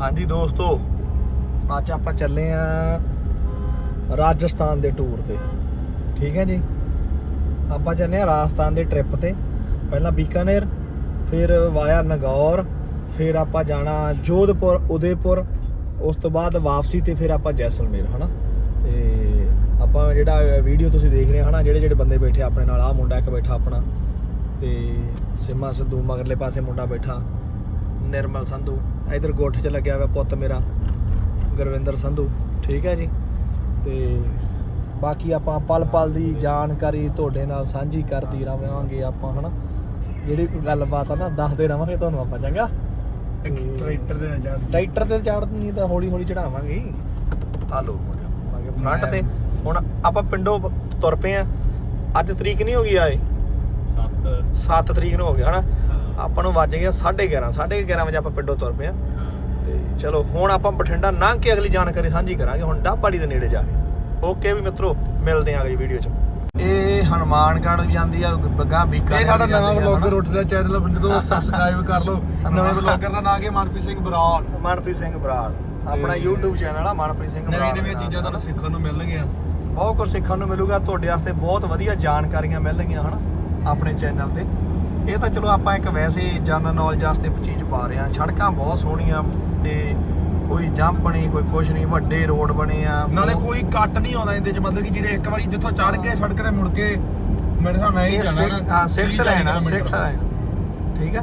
ਹਾਂਜੀ ਦੋਸਤੋ, ਅੱਜ ਆਪਾਂ ਚੱਲੇ ਆ ਰਾਜਸਥਾਨ ਦੇ ਟੂਰ ਤੇ। ਠੀਕ ਹੈ ਜੀ? ਆਪਾਂ ਚੱਲੇ ਆ ਰਾਜਸਥਾਨ ਦੇ ਟ੍ਰਿਪ ਤੇ। ਪਹਿਲਾਂ ਬੀਕਾਨੇਰ, ਫਿਰ ਵਾਇਆ ਨਗੌਰ, ਫਿਰ ਆਪਾਂ ਜਾਣਾ ਜੋਧਪੁਰ, ਉਦੈਪੁਰ, ਉਸ ਤੋਂ ਬਾਅਦ ਵਾਪਸੀ ਤੇ ਫਿਰ ਆਪਾਂ ਜੈਸਲਮੇਰ, ਹਨਾ? ਤੇ ਆਪਾਂ ਜਿਹੜਾ ਵੀਡੀਓ ਤੁਸੀਂ ਦੇਖ ਰਹੇ ਹੋ, ਹਨਾ? ਜਿਹੜੇ ਜਿਹੜੇ ਬੰਦੇ ਬੈਠੇ ਆਪਣੇ ਨਾਲ ਆ ਮੁੰਡਾ ਇੱਕ ਬੈਠਾ ਆਪਣਾ, ਤੇ ਸਿਮਾ ਸਿੱਧੂ ਮਗਰਲੇ ਪਾਸੇ ਮੁੰਡਾ ਬੈਠਾ। ਨਿਰਮਲ ਸੰਧੂ। ਇਧਰ ਗੋਠ 'ਚ ਲੱਗਿਆ ਹੋਇਆ ਪੁੱਤ ਮੇਰਾ ਗੁਰਵਿੰਦਰ ਸੰਧੂ। ਠੀਕ ਹੈ ਜੀ? ਤੇ ਬਾਕੀ ਆਪਾਂ ਪਲ ਪਲ ਦੀ ਜਾਣਕਾਰੀ ਤੁਹਾਡੇ ਨਾਲ ਸਾਂਝੀ ਕਰਦੀ ਰਹਾਂਗੇ ਆਪਾਂ ਹਨਾ? ਜਿਹੜੀ ਕੋਈ ਗੱਲਬਾਤ ਆ ਨਾ ਦੱਸਦੇ ਰਹਾਂਗੇ ਤੁਹਾਨੂੰ ਆਪਾਂ ਚੰਗਾ? ਟਰੈਕਟਰ ਦੇ ਨਾਲ ਜਾ ਟਰੈਕਟਰ ਤੇ ਚੜ੍ਹਨੀ ਤਾਂ ਹੌਲੀ ਹੌਲੀ ਚੜਾਵਾਂਗੇ ਆ ਲੋ ਮੁੰਡਿਆ ਫਰੰਟ ਤੇ। ਹੁਣ ਆਪਾਂ ਪਿੰਡੋਂ ਤੁਰ ਪਏ ਆ। ਅੱਜ ਤਰੀਕ ਨਹੀਂ ਹੋ ਗਈ ਆਏ? 7 7 ਤਰੀਕ ਨੂੰ ਹੋ ਗਿਆ ਹਨਾ? ਆਪਾਂ ਨੂੰ ਵੱਜ ਗਿਆ 11:30 11:30 ਵਜੇ ਆਪਾਂ ਪਿੰਡੋਂ ਤੁਰ ਪਏ ਆ ਤੇ ਚਲੋ ਹੁਣ ਆਪਾਂ ਬਠਿੰਡਾ ਲੰਘ ਕੇ ਅਗਲੀ ਜਾਣਕਾਰੀ ਸਾਂਝੀ ਕਰਾਂਗੇ ਹੁਣ ਡਾਬਾੜੀ ਦੇ ਨੇੜੇ ਜਾ ਕੇ। ਓਕੇ ਵੀ ਮਿੱਤਰੋ ਮਿਲਦੇ ਆਂ ਅਗਲੀ ਵੀਡੀਓ 'ਚ। ਇਹ ਹਨੂਮਾਨਗੜ੍ਹ ਜਾਂਦੀ ਆ ਬੱਗਾ ਬੀਕਾ ਇਹ ਸਾਡਾ ਨਵਾਂ ਬਲੌਗਰ ਉੱਠਦਾ ਚੈਨਲ ਪਿੰਡ ਤੋਂ ਸਬਸਕ੍ਰਾਈਬ ਕਰ ਲਓ। ਨਵੇਂ ਬਲੌਗਰ ਦਾ ਨਾਮ ਹੈ ਮਨਪ੍ਰੀਤ ਸਿੰਘ ਬਰਾੜ। ਮਨਪ੍ਰੀਤ ਸਿੰਘ ਬਰਾੜ। ਆਪਣਾ YouTube ਚੈਨਲ ਆ ਮਨਪ੍ਰੀਤ ਸਿੰਘ ਬਰਾੜ ਨਵੀਂ ਨਵੀਂ ਚੀਜ਼ਾਂ ਤੁਹਾਨੂੰ ਸਿੱਖਣ ਨੂੰ ਮਿਲਣਗੀਆਂ। ਬਹੁਤ ਕੁਝ ਸਿੱਖਣ ਨੂੰ ਮਿਲੂਗਾ ਤੁਹਾਡੇ ਵਾਸਤੇ ਬਹੁਤ ਵਧੀਆ ਜਾਣਕਾਰੀਆਂ ਮਿਲਣਗੀਆਂ ਹਨਾ? ਆਪਣੇ ਚੈਨਲ ਤੇ। ਇਹ ਤਾਂ ਚਲੋ ਆਪਾਂ ਇੱਕ ਵੈਸੇ ਜਨਰਲ ਨੌਲੇਜ ਵਾਸਤੇ ਚੀਜ਼ ਪਾ ਰਹੇ ਹਾਂ। ਸੜਕਾਂ ਬਹੁਤ ਸੋਹਣੀਆਂ ਤੇ ਕੋਈ ਜੰਪ ਨਹੀਂ ਕੋਈ ਕੁਛ ਨਹੀਂ ਵੱਡੇ ਰੋਡ ਬਣੇ ਆ ਨਾਲੇ ਕੋਈ ਕੱਟ ਨਹੀਂ ਆਉਂਦਾ ਇਹਦੇ ਚ ਮਤਲਬ ਕਿ ਜਿਹੜੇ ਇੱਕ ਵਾਰੀ ਜਿੱਥੋਂ ਚੜ ਗਏ ਸੜਕ ਤੇ ਮੁੜ ਕੇ ਮੇਰੇ ਹਿਸਾਬ ਨਾਲ ਇਹ ਜਾਣਾ ਨਾ ਹਾਂ 6 ਤੀਹ ਲਾਈਨ ਆ ਕਿਲੋਮੀਟਰ। 6 ਲਾਈਨ ਠੀਕ ਆ?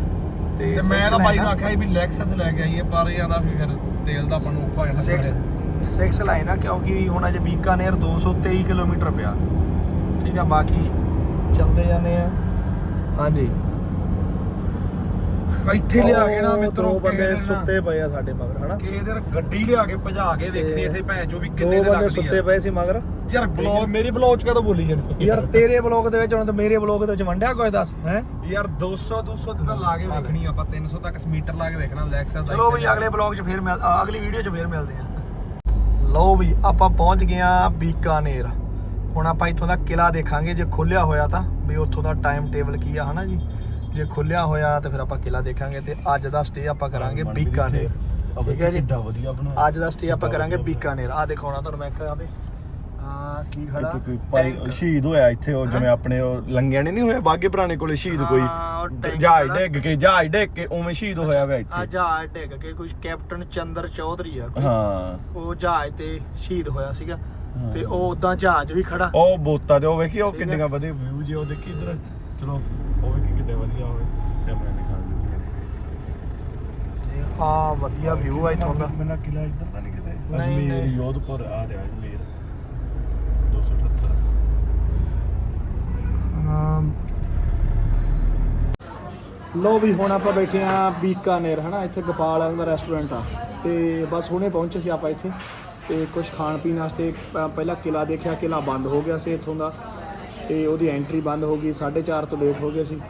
ਤੇ ਮੈਂ ਤਾਂ ਬਾਈ ਆ। ਨੂੰ ਆਖਿਆ ਵੀ ਲੈਕਸਸ ਲੈ ਕੇ ਆਈਏ ਪਰ ਇਹ ਆਂਦਾ ਵੀ ਫਿਰ ਤੇਲ ਦਾ ਆਪਾਂ ਨੂੰ ਔਖਾ ਹੋ ਜਾਣਾ 6 6 ਲਾਈਨ ਆ ਕਿਉਂਕਿ ਹੁਣ ਅਜੇ ਬੀਕਾਨੇਰ 223 ਕਿਲੋਮੀਟਰ ਪਿਆ। ਠੀਕ ਆ ਬਾਕੀ ਚੱਲਦੇ ਜਾਂਦੇ ਆ। ਹਾਂਜੀ। ਇੱਥੇ ਲਿਆ ਕੇ ਨਾ ਮਿੱਤਰੋ ਦੋ ਬੰਦੇ ਕਿਸੇ ਦਿਨ ਨਾ- ਸੁੱਤੇ ਪਏ ਆ ਸਾਡੇ ਮਗਰ ਹਨਾ? ਕਿਸੇ ਦਿਨ ਗੱਡੀ ਲਿਆ ਕੇ ਭਜਾ ਕੇ ਦੇਖਣੀ ਇੱਥੇ ਭੈਣ ਚੋ ਵੀ ਦੋ ਕਿੰਨੇ ਦੇ ਬੰਦੇ ਲੱਗਦੀ ਸੁੱਤੇ ਆ ਪਏ ਸੀ ਮਗਰ। ਯਾਰ ਬਲੌਗ ਮੇਰੀ ਬਲੌਗ ਚ ਕਦੋਂ ਬੋਲੀ ਜਾਂਦੀ? ਯਾਰ ਤੇਰੇ ਬਲੌਗ ਦੇ ਵਿੱਚ ਹੁਣ ਤੇ ਮੇਰੇ ਬਲੌਗ ਦੇ ਵਿੱਚ ਵੰਡਿਆ ਕੋਈ ਦੱਸ ਹੈ? ਯਾਰ 200 200 ਤੇ ਤਾਂ ਲਾ ਕੇ ਵੇਖਣੀ ਆਪਾਂ 300 ਤੱਕ ਮੀਟਰ ਲਾ ਕੇ ਵੇਖਣਾ ਲੈਕਸਸ ਦਾ ਚਲੋ ਵੀ ਅਗਲੇ ਬਲੌਗ 'ਚ ਫੇਰ ਮਿਲ ਅ, ਅਗਲੀ ਵੀਡੀਓ 'ਚ ਫੇਰ ਮਿਲਦੇ ਆ। ਲਓ ਵੀ ਆਪਾਂ ਪਹੁੰਚ ਗਏ ਆ ਬੀਕਾਨੇਰ। ਹੁਣ ਆਪਾਂ ਇੱਥੋਂ ਦਾ ਕਿਲਾ ਦੇਖਾਂਗੇ ਜੇ ਖੁੱਲਿਆ ਹੋਇਆ ਤਾਂ ਵੀ ਉੱਥੋਂ ਦਾ ਟਾਈਮ ਟੇਬਲ ਕੀ ਆ ਹਨਾ ਜੀ? ਜੇ ਖੁੱਲਿਆ ਹੋਇਆ ਤਾਂ ਫਿਰ ਆਪਾਂ ਕਿਲਾ ਦੇਖਾਂਗੇ ਤੇ ਅੱਜ ਦਾ ਸਟੇ ਆਪਾਂ ਕਰਾਂਗੇ ਬੀਕਾਨੇਰ। ਠੀਕ ਹੈ ਜੀ? ਕਿੱਡਾ ਵਧੀਆ ਬਣਾ ਅੱਜ ਦਾ ਸਟੇ ਆਪਾਂ ਕਰਾਂਗੇ ਬੀਕਾਨੇਰ। ਆ ਦਿਖਾਉਣਾ ਤੁਹਾਨੂੰ ਮੈਂ ਇੱਕ ਆਵੇ ਆ ਕੀ ਖੜਾ? ਕੋਈ। ਸ਼ਹੀਦ ਹੋਇਆ ਇੱਥੇ ਉਹ ਜਿਵੇਂ ਆਪਣੇ ਉਹ ਲੰਗਿਆਂ ਨੇ ਨਹੀਂ ਹੋਇਆ? ਬਾਗੇ ਪੁਰਾਣੇ ਕੋਲੇ ਸ਼ਹੀਦ ਕੋਈ? ਜਹਾਜ਼। ਡਿੱਗ ਕੇ ਜਹਾਜ਼ ਡਿੱਗ ਕੇ ਉਵੇਂ ਸ਼ਹੀਦ ਹੋਇਆ ਹੋਇਆ ਆ ਇੱਥੇ। ਜਹਾਜ਼ ਡਿੱਗ ਕੇ ਕੁਝ ਕੈਪਟਨ ਚੰਦਰ ਚੌਧਰੀ ਆ ਕੋਈ। ਹਾਂ। ਉਹ ਜਹਾਜ਼ ਤੇ ਸ਼ਹੀਦ ਹੋਇਆ ਸੀਗਾ। ਤੇ ਉਹ ਉਦਾਂ ਜਹਾਜ਼ ਵੀ ਖੜਾ। ਉਹ ਬੋਤਾ ਤੇ ਉਹ ਵੇਖੀ ਉਹ। ਕਿੰਨੀਆਂ ਵਧੀਆ ਵਿਊ ਜੇ ਉਹ ਦੇਖੀ ਇਧਰ। ਚਲੋ ਕਿੰਨੇ ਵਧੀਆ ਹੋਵੇ। ਕੈਮਰੇ ਦਿਖਾ ਤੇ ਆ ਵਧੀਆ ਵਿਊ ਆ ਇੱਥੋਂ ਦਾ। ਮੇਰਾ ਕਿਲਾ ਇੱਧਰ ਤਾਂ ਨਹੀਂ ਕਿਤੇ? ਨਹੀਂ, ਅਜਮੇਰ ਨਹੀਂ। ਯੋਧਪੁਰ ਆ ਰਿਹਾ ਅਜਮੇਰ। 278 ਲੋ ਵੀ ਹੁਣ ਆਪਾਂ ਬੈਠੇ ਆ ਬੀਕਾਨੇਰ ਹਨਾ? ਇੱਥੇ ਗੋਪਾਲ ਵਾਲਿਆਂ ਦਾ ਰੈਸਟੋਰੈਂਟ ਆ। ਤੇ ਬਸ ਹੁਣੇ ਪਹੁੰਚੇ ਸੀ ਆਪਾਂ ਇੱਥੇ। ਤੇ ਕੁਝ ਖਾਣ ਪੀਣ ਵਾਸਤੇ ਪ- ਪਹਿਲਾਂ ਕਿਲਾ ਦੇਖਿਆ ਕਿਲਾ ਬੰਦ ਹੋ ਗਿਆ ਸੀ ਇੱਥੋਂ ਦਾ। ਤੇ ਉਹਦੀ ਐਂਟਰੀ ਬੰਦ ਹੋ ਗਈ 4:30 ਤੋਂ ਲੇਟ ਹੋ ਗਏ ਸੀ।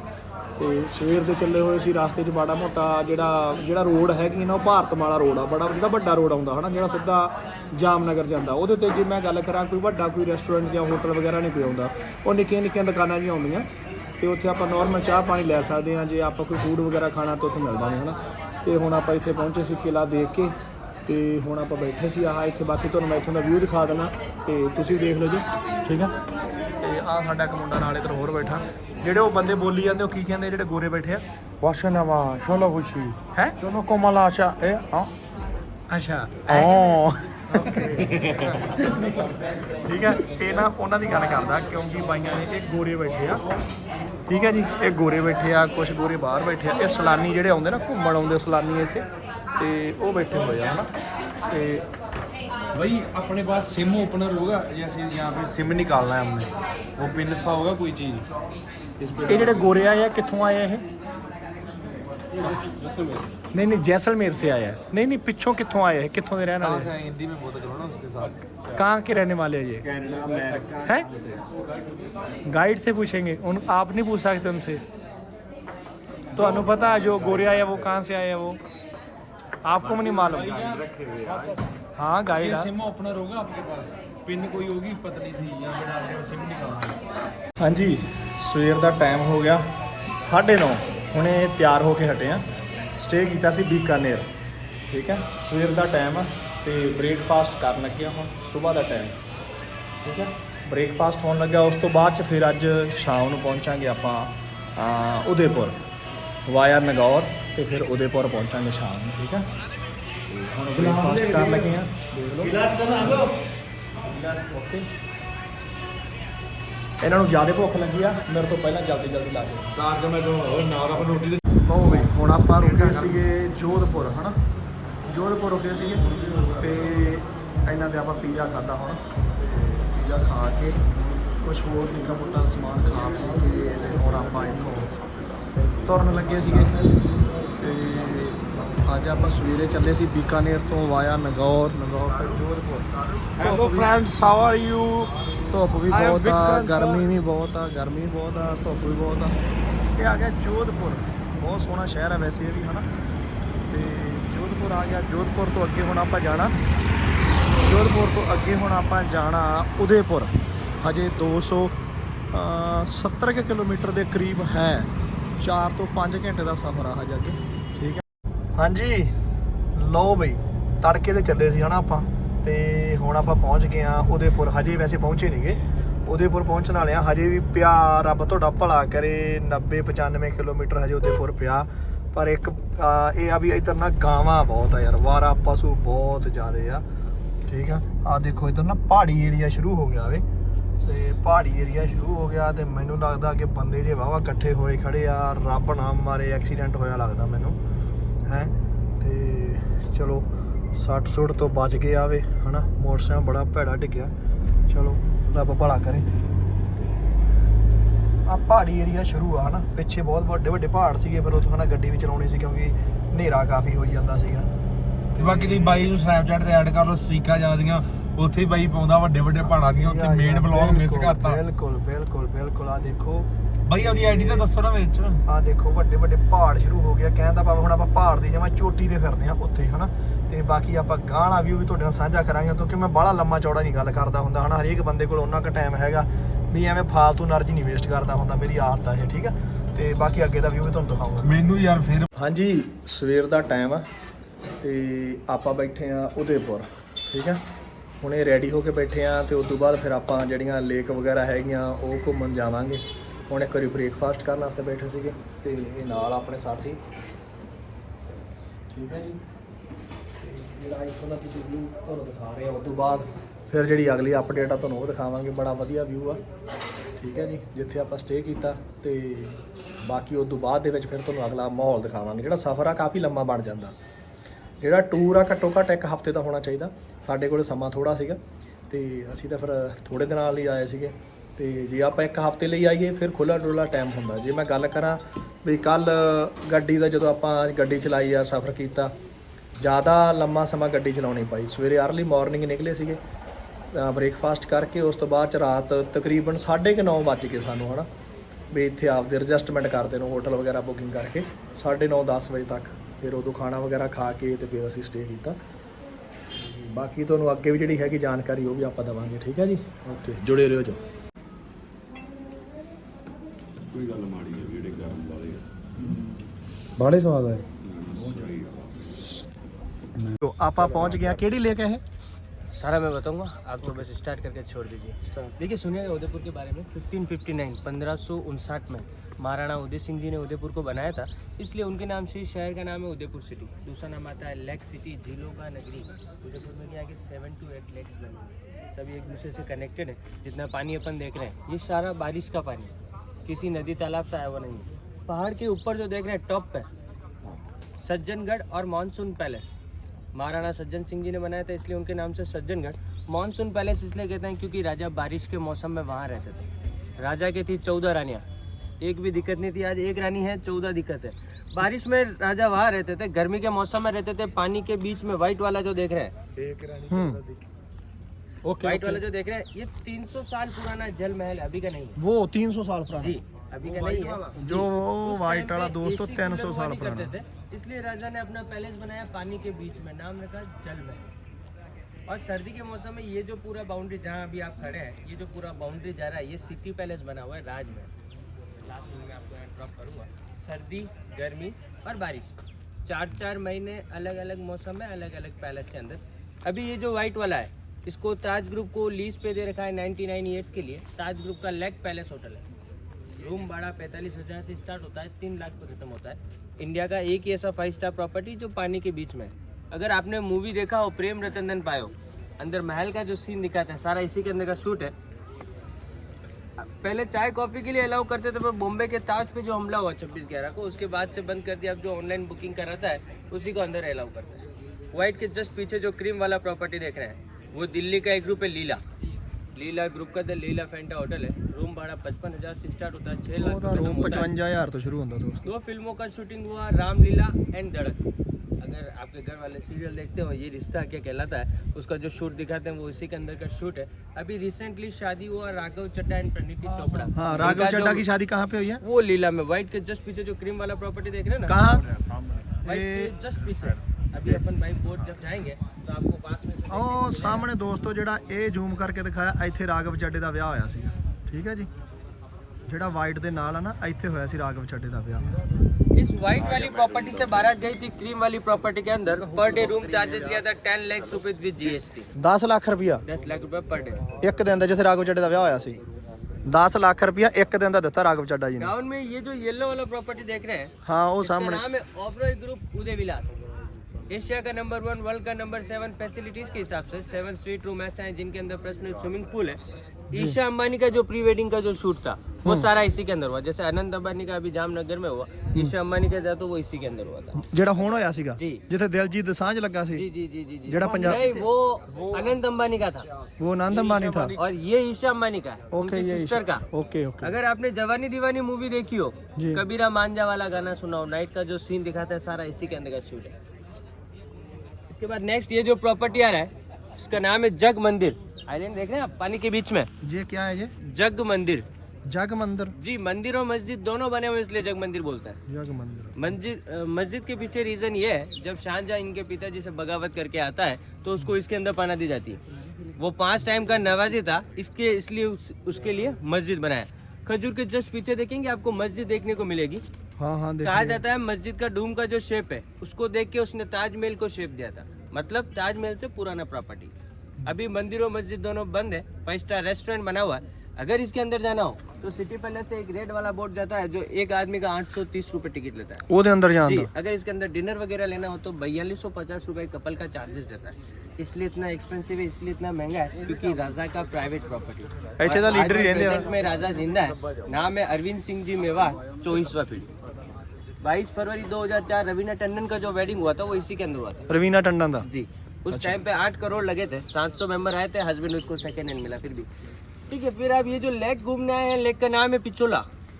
ਤੇ ਸਵੇਰ ਦੇ ਚੱਲੇ ਹੋਏ ਸੀ, ਰਾਸਤੇ 'ਚ ਬਾੜਾ ਮੋਟਾ ਜਿਹੜਾ ਜਿਹੜਾ ਰੋਡ ਹੈਗੀ ਨਾ, ਉਹ ਭਾਰਤਮਾਲਾ ਰੋਡ ਆ। ਬੜਾ ਜਿਹੜਾ ਵੱਡਾ ਰੋਡ ਆਉਂਦਾ ਹਨਾ, ਜਿਹੜਾ ਸਿੱਧਾ ਜਾਮਨਗਰ ਜਾਂਦਾ। ਉਹਦੇ ਤੇ ਜੇ ਮੈਂ ਗੱਲ ਕਰਾਂ, ਕੋਈ ਵੱਡਾ ਕੋਈ ਰੈਸਟੋਰੈਂਟ ਜਾਂ ਹੋਟਲ ਵਗੈਰਾ ਨਹੀਂ ਕੋਈ ਆਉਂਦਾ ਉਹ ਨਿੱਕੀਆਂ ਨਿੱਕੀਆਂ ਦੁਕਾਨਾਂ ਜਿਹੀਆਂ ਆਉਂਦੀਆਂ, ਤੇ ਉੱਥੇ ਆਪਾਂ ਨਾਰਮਲ ਚਾਹ ਪਾਣੀ ਲੈ ਸਕਦੇ ਹਾਂ, ਜੇ ਆਪਾਂ ਕੋਈ ਫੂਡ ਵਗੈਰਾ ਖਾਣਾ ਤਾਂ ਉੱਥੇ ਮਿਲਦਾ ਨਹੀਂ ਹਨਾ। ਤੇ ਹੁਣ ਆਪਾਂ ਇੱਥੇ ਪਹੁੰਚੇ ਸੀ ਕਿਲਾ ਦੇਖ ਕੇ, ਤੇ ਹੁਣ ਆਪਾਂ ਬੈਠੇ ਸੀ, ਆਹ ਇੱਥੇ ਬਾਕੀ ਤੁਹਾਨੂੰ ਮੈਂ ਇੱਥੋਂ ਦਾ ਵਿਊ ਦਿਖਾ ਦਿੰਦਾ ਤੇ ਤੁਸੀਂ ਦੇਖ ਲਓ ਜੀ, ਠੀਕ ਆ? ਤੇ ਆਹ ਸਾਡਾ ਇੱਕ ਮੁੰਡਾ ਨਾਲ ਇੱਧਰ ਹੋਰ ਬੈਠਾ। ਜਿਹੜੇ ਉਹ ਬੰਦੇ ਬੋਲੀ ਜਾਂਦੇ ਉਹ ਕੀ ਕਹਿੰਦੇ ਜਿਹੜੇ ਗੋਰੇ ਬੈਠੇ ਆ? ਵਾਸ਼ਨਾਵਾ ਸ਼ੋਲੋਗੁਸ਼ੀ ਹੈ? ਚਲੋ ਕੋਮਲਾਸ਼ਾ ਇਹ ਹਾਂ। ਅੱਛਾ ਓ ਠੀਕ ਹੈ ਇਹ ਨਾ ਉਹਨਾਂ ਦੀ ਗੱਲ ਕਰਦਾ ਕਿਉਂਕਿ ਬਾਈਆਂ ਨੇ ਇਹ ਗੋਰੇ ਬੈਠੇ ਆ। ਠੀਕ ਹੈ ਜੀ ਇਹ ਗੋਰੇ ਬੈਠੇ ਆ ਕੁਝ ਗੋਰੇ ਬਾਹਰ ਬੈਠੇ ਆ। ਇਹ ਸਲਾਨੀ ਜਿਹੜੇ ਆਉਂਦੇ ਨਾ ਘੁੰਮਣ ਆਉਂਦੇ ਸਲਾਨੀ ਇੱਥੇ ਤੇ ਉਹ ਬੈਠੇ ਹੋਏ ਆ ਹਨਾ। ਤੇ भाई अपने पास सिम ओपनर होगा जैसे यहाँ पे सिम निकालना है हमने वो पिन सा होगा कोई चीज इस पे ਇਹ ਜਿਹੜੇ ਗੋਰੇ ਆਏ ਆ ਕਿੱਥੋਂ ਆਏ ਆ ਇਹ ਨਹੀਂ ਨਹੀਂ ਜੈਸਲਮੇਰ से आया है नहीं नहीं पिछों कित्थों आए हैं कित्थों दे रहने कहाँ वाले से आए? हिंदी में बोला करो ना उसके साथ हैं? कहाँ के रहने वाले हैं ये हैं गाइड से पूछेंगे उन आप नहीं पूछ सकते उनसे तो अनु पता है जो गोरे आए हैं वो कहाँ से आए हैं वो आपको नहीं मालूम हाँ गाइड ये सिम ओपनर होगा आपके पास पिन कोई होगी पतली सी यहाँ पे डाल के सिम निकालना है ਹਾਂਜੀ ਸਵੇਰ ਦਾ ਟਾਈਮ ਹੋ ਗਿਆ 9:30 ਹੁਣੇ ਤਿਆਰ ਹੋ ਕੇ ਹਟੇ ਆ ਸਟੇ ਕੀਤਾ ਸੀ ਬੀਕਾਨੇਰ ਠੀਕ ਹੈ ਸਵੇਰ ਦਾ ਟਾਈਮ ਆ ਤੇ ਬ੍ਰੇਕਫਾਸਟ ਕਰਨ ਲੱਗੇ ਹਾਂ ਹੁਣ ਸਵੇਰ ਦਾ ਟਾਈਮ ਠੀਕ ਹੈ ਬ੍ਰੇਕਫਾਸਟ ਹੋਣ ਲੱਗਾ ਉਸ ਤੋਂ ਬਾਅਦ ਚ ਫਿਰ ਅੱਜ ਸ਼ਾਮ ਨੂੰ ਪਹੁੰਚਾਂਗੇ ਆਪਾਂ ਅਹ, ਉਦੈਪੁਰ ਵਾਇਆ ਨਗੌਰ ਤੇ ਫਿਰ ਉਦੈਪੁਰ ਪਹੁੰਚਾਂਗੇ ਸ਼ਾਮ ਨੂੰ ਠੀਕ ਹੈ ਤੇ ਹੁਣ ਬ੍ਰੇਕਫਾਸਟ ਕਰਨ ਲੱਗੇ ਆ ਦੇਖ ਲਓ। ਗਿਲਾਸ ਕਰਨਾ ਹਲੋ ਓਕੇ। ਇਹਨਾਂ ਨੂੰ ਜ਼ਿਆਦਾ ਭੁੱਖ ਲੱਗੀ ਆ ਮੇਰੇ ਤੋਂ ਪਹਿਲਾਂ ਜਲਦੀ ਜਲਦੀ ਲਾ ਦਿਓ। ਕਾਰ ਜਮੇ ਜੋ ਹੋਏ ਨਾ ਦਾ ਰੋਟੀ ਦੇ ਬਈ ਹੁਣ ਆਪਾਂ ਰੁਕੇ ਸੀਗੇ ਜੋਧਪੁਰ ਹਨਾ? ਜੋਧਪੁਰ ਰੁਕੇ ਸੀਗੇ ਤੇ ਇਹਨਾਂ ਦੇ ਆਪਾਂ ਪੀਜ਼ਾ ਖਾਦਾ ਹੁਣ। ਪੀਜ਼ਾ ਖਾ ਕੇ ਕੁਝ ਹੋਰ ਨਿੱਕਾ ਮੋਟਾ ਸਮਾਨ ਖਾ ਪੀ ਕੇ ਤੇ ਹੁਣ ਆਪਾਂ ਇੱਥੋਂ ਤੁਰਨ ਲੱਗੇ ਸੀਗੇ। ਤੇ ਅੱਜ ਆਪਾਂ ਸਵੇਰੇ ਚੱਲੇ ਸੀ ਬੀਕਾਨੇਰ ਤੋਂ ਵਾਇਆ ਨਗੌਰ ਨਗੌਰ ਤੋਂ Jodhpur. Hello friends how are you ਧੁੱਪ ਵੀ ਬਹੁਤ ਆ. ਗਰਮੀ ਵੀ ਬਹੁਤ ਆ ਗਰਮੀ ਵੀ ਬਹੁਤ ਆ ਧੁੱਪ ਵੀ ਬਹੁਤ ਆ। ਇਹ ਆ ਗਿਆ ਜੋਧਪੁਰ। ਬਹੁਤ ਸੋਹਣਾ ਸ਼ਹਿਰ ਹੈ ਵੈਸੇ ਇਹ ਵੀ ਹਨਾ? ਤੇ ਜੋਧਪੁਰ ਆ ਗਿਆ। ਜੋਧਪੁਰ ਤੋਂ ਅੱਗੇ ਹੁਣ ਆਪਾਂ ਜਾਣਾ। ਜੋਧਪੁਰ ਤੋਂ ਅੱਗੇ ਹੁਣ ਆਪਾਂ ਜਾਣਾ ਉਦੈਪੁਰ। ਹਜੇ 200 ਅ, 70 ਕੁ ਕਿਲੋਮੀਟਰ ਦੇ ਕਰੀਬ ਹੈ। 4 ਤੋਂ 5 ਘੰਟੇ ਦਾ ਸਫ਼ਰ ਆ ਹਜੇ ਅੱਗੇ। ਹਾਂਜੀ। ਲਓ ਬਈ, ਤੜਕੇ ਤੇ ਚੱਲੇ ਸੀ ਹਨਾ ਆਪਾਂ ਤੇ ਹੁਣ ਆਪਾਂ ਪਹੁੰਚ ਗਏ ਆ ਉਦੈਪੁਰ। ਹਜੇ ਵੈਸੇ ਪਹੁੰਚੇ ਨਹੀਂਗੇ ਉਦੈਪੁਰ ਪਹੁੰਚਣ ਵਾਲੇ ਆ ਹਜੇ ਵੀ ਪਿਆ ਰੱਬ ਤੁਹਾਡਾ ਭਲਾ ਕਰੇ। 90 95 ਕਿਲੋਮੀਟਰ ਹਜੇ ਉਦੈਪੁਰ ਪਿਆ। ਪਰ ਇੱਕ ਇਹ ਆ ਵੀ ਇਧਰ ਨਾ ਗਾਵਾਂ ਬਹੁਤ ਆ ਯਾਰ। ਵਾਰਾ ਪਸ਼ੂ ਬਹੁਤ ਜ਼ਿਆਦੇ ਆ। ਠੀਕ ਆ? ਆ ਦੇਖੋ ਇਧਰ ਨਾ ਪਹਾੜੀ ਏਰੀਆ ਸ਼ੁਰੂ ਹੋ ਗਿਆ ਵੇ। ਤੇ ਪਹਾੜੀ ਏਰੀਆ ਸ਼ੁਰੂ ਹੋ ਗਿਆ ਤੇ ਮੈਨੂੰ ਲੱਗਦਾ ਕਿ ਬੰਦੇ ਜੇ ਵਾਵਾ ਇਕੱਠੇ ਹੋਏ ਖੜੇ ਆ, ਰੱਬ ਨਾ ਮਾਰੇ, ਐਕਸੀਡੈਂਟ ਹੋਇਆ ਲੱਗਦਾ ਮੈਨੂੰ। ਹੈ? ਤੇ ਚਲੋ ਸੱਟ ਸੁੱਟ ਤੋਂ ਬਚ ਕੇ ਆਵੇ ਹਨਾ? ਮੋਟਰਸਾਈਕਲ ਬੜਾ ਭੈੜਾ ਡਿੱਗਿਆ। ਚਲੋ ਰੱਬ ਭਲਾ ਕਰੇ। ਆ ਪਹਾੜੀ ਏਰੀਆ ਸ਼ੁਰੂ ਆ ਹਨਾ? ਪਿੱਛੇ ਬਹੁਤ ਵੱਡੇ ਵੱਡੇ ਪਹਾੜ ਸੀਗੇ ਪਰ ਉੱਥੋਂ ਹਨਾ ਗੱਡੀ ਵੀ ਚਲਾਉਣੀ ਸੀ ਕਿਉਂਕਿ ਹਨੇਰਾ ਕਾਫੀ ਹੋਈ ਜਾਂਦਾ ਸੀਗਾ। ਤੇ ਬਾਕੀ ਤੁਸੀਂ ਬਾਈ ਨੂੰ ਸਨੈਪਚੈਟ ਤੇ ਐਡ ਕਰ ਲਓ ਸਟ੍ਰੀਕਾਂ ਜਾਂਦੀਆਂ ਉੱਥੇ ਹੀ ਬਾਈ ਪਾਉਂਦਾ ਵੱਡੇ ਵੱਡੇ ਪਹਾੜਾਂ ਦੀਆਂ। ਉੱਥੇ ਮੇਨ ਬਲੌਗ ਮਿਸ ਕਰਤਾ। ਬਿਲਕੁਲ ਬਿਲਕੁਲ ਬਿਲਕੁਲ। ਆ ਦੇਖੋ ਬਾਈ ਆਪਣੀ ਆਈਡੀ ਤਾਂ ਦੱਸੋ ਨਾ ਵਿੱਚ। ਆ ਦੇਖੋ ਵੱਡੇ ਵੱਡੇ ਪਹਾੜ ਸ਼ੁਰੂ ਹੋ ਗਿਆ ਕਹਿੰਦਾ ਭਾਵੇਂ ਹੁਣ ਆਪਾਂ ਪਹਾੜ ਦੀ ਜਮਾ ਚੋਟੀ ਤੇ ਫਿਰਦੇ ਆ ਉੱਥੇ ਹਨਾ? ਤੇ ਬਾਕੀ ਆਪਾਂ ਗਾਣਾ ਵੀ ਵੀ ਤੁਹਾਡੇ ਨਾਲ ਸਾਂਝਾ ਕਰਾਂਗੇ ਕਿਉਂਕਿ ਮੈਂ ਬੜਾ ਲੰਮਾ ਚੌੜਾ ਨਹੀਂ ਗੱਲ ਕਰਦਾ ਹੁੰਦਾ ਹਨਾ? ਹਰੇਕ ਬੰਦੇ ਕੋਲ ਉਹਨਾਂ ਕ ਟਾਈਮ ਹੈਗਾ ਵੀ ਐਵੇਂ ਫਾਲਤੂ એનર્ਜੀ ਨਹੀਂ ਵੇਸਟ ਕਰਦਾ ਹੁੰਦਾ ਮੇਰੀ ਆਦਤ ਆ ਇਹ ਠੀਕ ਆ? ਤੇ ਬਾਕੀ ਅੱਗੇ ਦਾ ਵੀ ਵੀ ਤੁਹਾਨੂੰ ਦਿਖਾਉਂਗਾ। ਮੈਨੂੰ ਯਾਰ ਫਿਰ ਹਾਂਜੀ ਸਵੇਰ ਦਾ ਟਾਈਮ ਆ ਤੇ ਆਪਾਂ ਬੈਠੇ ਆ ਉਦੇਪੁਰ ਠੀਕ ਆ? ਹੁਣੇ ਰੈਡੀ ਹੋ ਕੇ ਬੈਠੇ ਆ ਤੇ ਉਸ ਤੋਂ ਬਾਅਦ ਫਿਰ ਆਪਾਂ ਜਿਹੜੀਆਂ ਲੇਕ ਵਗੈਰਾ ਹੈਗੀਆਂ ਉਹ ਘੁੰਮਣ ਜਾਵਾਂਗੇ। ਹੁਣ ਇੱਕ ਵਾਰੀ ਬ੍ਰੇਕਫਾਸਟ ਕਰਨ ਵਾਸਤੇ ਬੈਠੇ ਸੀਗੇ ਤੇ ਇਹ ਨਾਲ ਆਪਣੇ ਸਾਥੀ। ਠੀਕ ਹੈ ਜੀ। ਜਿਹੜਾ ਇੱਥੋਂ ਦਾ ਤੁਸੀਂ ਵਿਊ ਤੁਹਾਨੂੰ ਦਿਖਾ ਰਹੇ ਆ ਉਸ ਤੋਂ ਬਾਅਦ ਫਿਰ ਜਿਹੜੀ ਅਗਲੀ ਅਪਡੇਟ ਆ ਤੁਹਾਨੂੰ ਉਹ ਦਿਖਾਵਾਂਗੇ, ਬੜਾ ਵਧੀਆ ਵਿਊ ਆ। ਠੀਕ ਹੈ ਜੀ, ਜਿੱਥੇ ਆਪਾਂ ਸਟੇ ਕੀਤਾ ਤੇ ਬਾਕੀ ਉਸ ਤੋਂ ਬਾਅਦ ਦੇ ਵਿੱਚ ਫਿਰ ਤੁਹਾਨੂੰ ਅਗਲਾ ਮਾਹੌਲ ਦਿਖਾਵਾਂਗੇ, ਜਿਹੜਾ ਸਫ਼ਰ ਆ ਕਾਫੀ ਲੰਮਾ ਬਣ ਜਾਂਦਾ। ਜਿਹੜਾ ਟੂਰ ਆ ਘੱਟੋ ਘੱਟ ਇੱਕ ਹਫ਼ਤੇ ਦਾ ਹੋਣਾ ਚਾਹੀਦਾ। ਸਾਡੇ ਕੋਲ ਸਮਾਂ ਥੋੜਾ ਸੀਗਾ ਤੇ ਅਸੀਂ ਤਾਂ ਫਿਰ ਥੋੜੇ ਦਿਨਾਂ ਲਈ ਆਏ ਸੀਗੇ। ਤੇ ਜੇ ਆਪਾਂ ਇੱਕ ਹਫ਼ਤੇ ਲਈ ਆਈਏ, ਫਿਰ ਖੁੱਲਾ ਡੁੱਲਾ ਟਾਈਮ ਹੁੰਦਾ। ਜੇ ਮੈਂ ਗੱਲ ਕਰਾਂ ਵੀ ਕੱਲ ਗੱਡੀ ਦਾ ਜਦੋਂ ਆਪਾਂ ਗੱਡੀ ਚਲਾਈ ਆ ਸਫ਼ਰ ਕੀਤਾ, ਜ਼ਿਆਦਾ ਲੰਮਾ ਸਮਾਂ ਗੱਡੀ ਚਲਾਉਣੀ ਪਈ। ਸਵੇਰੇ ਅਰਲੀ ਮਾਰਨਿੰਗ ਨਿਕਲੇ ਸੀਗੇ ਬ੍ਰੇਕਫਾਸਟ ਕਰਕੇ ਉਸ ਤੋਂ ਬਾਅਦ ਚ ਰਾਤ ਤਕਰੀਬਨ 9:30 ਵੱਜ ਕੇ ਸਾਨੂੰ, ਹਨਾ? ਵੀ ਇੱਥੇ ਆਪਦੇ ਐਡਜਸਟਮੈਂਟ ਕਰਦੇ ਨੂੰ ਹੋਟਲ ਵਗੈਰਾ ਬੁਕਿੰਗ ਕਰਕੇ। 9:30 10 ਵਜੇ ਤੱਕ, ਫਿਰ ਉਦੋਂ ਖਾਣਾ ਵਗੈਰਾ ਖਾ ਕੇ ਤੇ ਫਿਰ ਅਸੀਂ ਸਟੇ ਕੀਤਾ। ਬਾਕੀ ਤੁਹਾਨੂੰ ਅੱਗੇ ਵੀ ਜਿਹੜੀ ਹੈਗੀ ਜਾਣਕਾਰੀ, ਉਹ ਵੀ ਆਪਾਂ ਦਵਾਂਗੇ, ਠੀਕ ਹੈ ਜੀ? ਓਕੇ ਜੁੜੇ ਰਹੋ ਜੋ। ਕੋਈ ਗੱਲ ਮਾੜੀ ਹੈ ਜਿਹੜੇ ਗਰਮ ਵਾਲੇ ਬਾੜੇ ਸਵਾਦ ਆਏ ਆਪਾਂ ਪਹੁੰਚ ਗਿਆ ਕਿਹੜੀ ਲੇਕ ਹੈ ਇਹ सारा मैं बताऊंगा आपको बस स्टार्ट करके छोड़ दीजिए देखिए सुनिएगा उदयपुर के बारे में 1559 1559 में महाराणा उदय सिंह जी ने उदयपुर को बनाया था इसलिए उनके नाम से इस शहर का नाम है उदयपुर सिटी दूसरा नाम आता है लेक सिटी झीलों का नगरी उदयपुर में क्या है कि सेवन टू एट लेक्स बने हुए हैं सभी एक दूसरे से कनेक्टेड है जितना पानी अपन देख रहे हैं ये सारा बारिश का पानी है किसी नदी तालाब से आया हुआ नहीं है। पहाड़ के ऊपर जो देख रहे हैं टॉप पे। सज्जनगढ़ और मानसून पैलेस। महाराणा सज्जन सिंह जी ने बनाया था इसलिए उनके नाम से सज्जनगढ़। मानसून पैलेस इसलिए कहते हैं क्योंकि राजा बारिश के मौसम में वहाँ रहते थे। राजा के थी चौदह रानियाँ। एक भी दिक्कत नहीं थी आज एक रानी है चौदह दिक्कत है। बारिश में राजा वहाँ रहते थे गर्मी के मौसम में रहते थे पानी के बीच में व्हाइट वाला जो देख रहे हैं। हम्म। ओके व्हाइट वाला जो देख रहे हैं ये 300 साल पुराना जल महल अभी का नहीं है। वो 300 साल पुराना। जी अभी का नहीं है। जो वो व्हाइट वाला दोस्तों AC 300 साल पुराना। थे। इसलिए राजा ने अपना पैलेस बनाया पानी के बीच में नाम रखा जल महल। और सर्दी के मौसम में ये जो पूरा बाउंड्री जहाँ अभी आप खड़े हैं ये जो पूरा बाउंड्री जा रहा है ये सिटी पैलेस बना हुआ है राजमहल लास्ट में आपको यहाँ ड्रॉप करूँगा। सर्दी गर्मी और बारिश। चार चार महीने अलग अलग मौसम में अलग अलग पैलेस के अंदर। अभी ये जो वाइट वाला है इसको ताज ग्रुप को लीज पे दे रखा है 99 नाइन ईयर्स के लिए। ताज ग्रुप का लेग पैलेस होटल है। रूम भाड़ा पैंतालीस हज़ार से स्टार्ट होता है, तीन लाख पर खत्म होता है। इंडिया का एक ही ऐसा फाइव स्टार प्रॉपर्टी जो पानी के बीच में अगर आपने मूवी देखा हो, प्रेम रतन धन पायो अंदर महल का जो सीन दिखाते हैं, सारा इसी के अंदर का शूट है। पहले चाय कॉफ़ी के लिए अलाउ करते थे, पर बॉम्बे के ताज पे जो हमला हुआ छब्बीस ग्यारह को, उसके बाद से बंद कर दिया। अब जो ऑनलाइन बुकिंग कराता है, उसी को अंदर अलाउ करता है। व्हाइट के जस्ट पीछे जो क्रीम वाला प्रॉपर्टी देख रहे हैं वो दिल्ली का एक ग्रुप है लीला। लीला ग्रुप का लीला फेंटा होटल है। रूम भाड़ा पचपन हज़ार से स्टार्ट होता है छह लाख तो रूम पचवंजा यार तो शुरू होता दो फ़िल्मों का शूटिंग हुआ रामलीला एंड धड़क अगर आपके घर वाले सीरियल देखते हो ये रिश्ता क्या कहलाता है उसका जो शूट दिखाते हैं वो इसी के अंदर का शूट है। अभी रिसेंटली शादी हुआ राघव चड्डा एंड प्रणीति चोपड़ा। हाँ, राघव चड्डा की शादी कहाँ पे हुई है? वो लीला में व्हाइट के जस्ट पीछे जो क्रीम वाला प्रॉपर्टी देख रहे हैं ना? कहा? जस्ट पीछे। अभी अपन बाइक बोट जब जाएंगे तो आपको पास में से देखने को ਉਹ मिलेगा। ਸਾਹਮਣੇ ਦੋਸਤੋ ਜਿਹੜਾ ਇਹ ਜ਼ੂਮ ਕਰਕੇ ਦਿਖਾਇਆ ਇੱਥੇ ਰਾਘਵ ਚੱਡੇ ਦਾ ਵਿਆਹ ਹੋਇਆ ਸੀਗਾ ਠੀਕ ਹੈ ਜੀ ਜਿਹੜਾ ਵਾਈਟ ਦੇ ਨਾਲ ਆ ਨਾ ਇੱਥੇ ਹੋਇਆ ਸੀ ਰਾਘਵ ਚੱਡੇ ਦਾ ਵਿਆਹ इस व्हाइट वाली प्रॉपर्टी से बारात गई थी क्रीम वाली प्रॉपर्टी के अंदर पर डे रूम चार्जेस लिया था टेन लैक्स रुपए विद जीएसटी 10 ਲੱਖ ਰੁਪਇਆ दस लाख रुपए पर डे ਇੱਕ ਦਿਨ ਦਾ ਜਿਵੇਂ ਰਾਘਵ ਚੱਡੇ ਦਾ ਵਿਆਹ ਹੋਇਆ ਸੀ 10 ਲੱਖ ਰੁਪਇਆ ਇੱਕ ਦਿਨ ਦਾ ਦਿੱਤਾ ਰਾਘਵ ਚੱਡਾ ਜੀ ਨੇ डाउन में ये जो येलो वाला प्रॉपर्टी देख रहे हैं ਹਾਂ ਉਹ इसका ਸਾਹਮਣੇ नाम है ऑबरॉय ग्रुप उदय विलास एशिया का नंबर वन वर्ल्ड का नंबर सेवन फैसिलिटीज के हिसाब से सेवन स्वीट रूम ऐसे हैं जिनके अंदर पर्सनल स्विमिंग पूल है ईशा अंबानी का जो प्री वेडिंग का जो शूट था वो सारा इसी के अंदर हुआ जैसे अनंत अंबानी का अभी जामनगर में हुआ ईशा अंबानी का था तो वो इसी के अंदर हुआ था ਜਿਹੜਾ ਹੁਣ ਹੋਇਆ ਸੀਗਾ ਜੀ। ਜਿੱਥੇ ਦਿਲਜੀਤ ਦਸਾਂਝ ਲੱਗਾ जी ਸੀ जी जी जी जी जेड़ा पंजाब- नहीं वो अनंत अंबानी का था ਉਹ ਆਨੰਦ ਅੰਬਾਨੀ था और ये ईशा अंबानी का है ओके उनकी ये सिस्टर का ओके ओके अगर आपने जवानी दीवानी मूवी देखी हो जी। कबीरा मांझा वाला गाना सुना हो नाइट का जो सीन दिखाता है सारा इसी के अंदर का शूट है इसके बाद नेक्स्ट ये जो प्रॉपर्टी आ रहा है इसका नाम है जग मंदिर। आइलैंड देख रहे हैं आप? पानी के बीच में। ये क्या है ये? जग मंदिर। जग मंदिर। जी मंदिर और मस्जिद दोनों बने हुए इसलिए जग मंदिर बोलता है। जग मंदिर। मस्जिद मस्जिद के पीछे रीजन ये है जब शाहजहां इनके पिताजी से बगावत करके आता है तो उसको इसके अंदर पना दी जाती है। वो पाँच टाइम का नवाजी था इसके इसलिए उस, उसके लिए मस्जिद बनाया। खजूर के जस्ट पीछे देखेंगे आपको मस्जिद देखने को मिलेगी। हाँ हाँ कहा जाता है मस्जिद का डूम का जो शेप है उसको देख के उसने ताजमहल को शेप दिया था। मतलब ताजमहल से पुराना प्रॉपर्टी अभी मंदिर और मस्जिद दोनों बंद है फाइव स्टार रेस्टोरेंट बना हुआ है। अगर इसके अंदर जाना हो तो सिटी पैलेस से एक रेड वाला बोर्ड जाता है जो एक आदमी का आठ सौ तीस रूपए टिकट लेता है। वो दे अंदर जी अगर इसके अंदर डिनर वगैरह लेना हो तो बयालीस सौ पचास रूपए कपल का चार्जेस रहता है। इसलिए इतना एक्सपेंसिव है इसलिए इतना महँगा है क्योंकि राजा का प्राइवेट प्रॉपर्टी ऐसे तो में राजा ज़िंदा है। नाम है अरविंद सिंह जी मेवा चौबीसवा पीढ़ी। बाईस फरवरी 2004 रवीना टंडन का जो वेडिंग हुआ था वो इसी के अंदर हुआ था। रवीना टंडन था जी। उस अच्छा। टाइम पे आठ करोड़ लगे थे सात सौ मेंबर आए थे हस्बैंड उसको सेकेंड हैंड मिला फिर भी। ठीक है फिर आप ये जो लेक घूमने आए हैं लेक का नाम है पिचोला।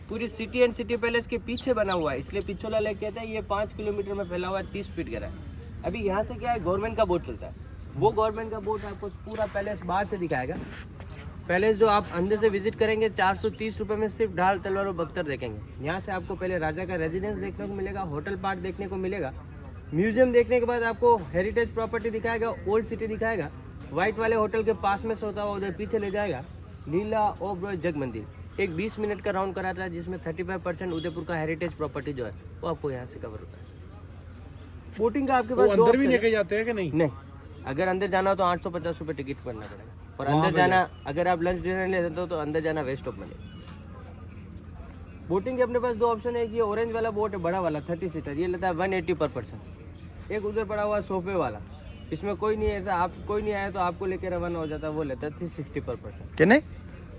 पूरी सिटी एंड सिटी पैलेस के पीछे बना हुआ है इसलिए पिचोला लेक कहते हैं ये पाँच किलोमीटर में फैला हुआ है तीस फीट गहरा है। अभी यहाँ से क्या है गवर्नमेंट का बोट चलता है। वो गवर्नमेंट का बोट आपको पूरा पैलेस बाहर से दिखाएगा। पैलेस जो आप अंदर से विज़िट करेंगे चार सौ तीस रुपये में सिर्फ़ ढाल तलवार और बख्तर देखेंगे। यहाँ से आपको पहले राजा का रेजिडेंस देखने को मिलेगा होटल पार्क देखने को मिलेगा। म्यूज़ियम देखने के बाद आपको हेरिटेज प्रॉपर्टी दिखाएगा ओल्ड सिटी दिखाएगा। व्हाइट वाले होटल के पास में से होता हुआ उधर पीछे ले जाएगा। लीला ओब्रॉय जग मंदिर। एक 20 मिनट का राउंड कराता है जिसमें 35 परसेंट उदयपुर का हेरिटेज प्रॉपर्टी जो है वो आपको यहाँ से कवर होता है। बोटिंग का आपके पास अंदर भी लेके जाते हैं कि नहीं? नहीं। अगर अंदर जाना हो तो आठ सौ पचास रुपये टिकट करना पड़ेगा। और अंदर जाना अगर आप लंच डिनर लेते हो तो अंदर जाना वेस्ट ऑफ मनी बोटिंग के अपने पास दो ऑप्शन है कि ये ऑरेंज वाला बोट है बड़ा वाला थर्टी सीटर ये लेता है वन एट्टी पर पर्सन एक उधर पड़ा हुआ है सोफे वाला इसमें कोई नहीं है ऐसा आप कोई नहीं आया तो आपको लेके रवाना हो जाता है वो लेता है थ्री सिक्सटी पर पर्सन ਕਿੰਨੇ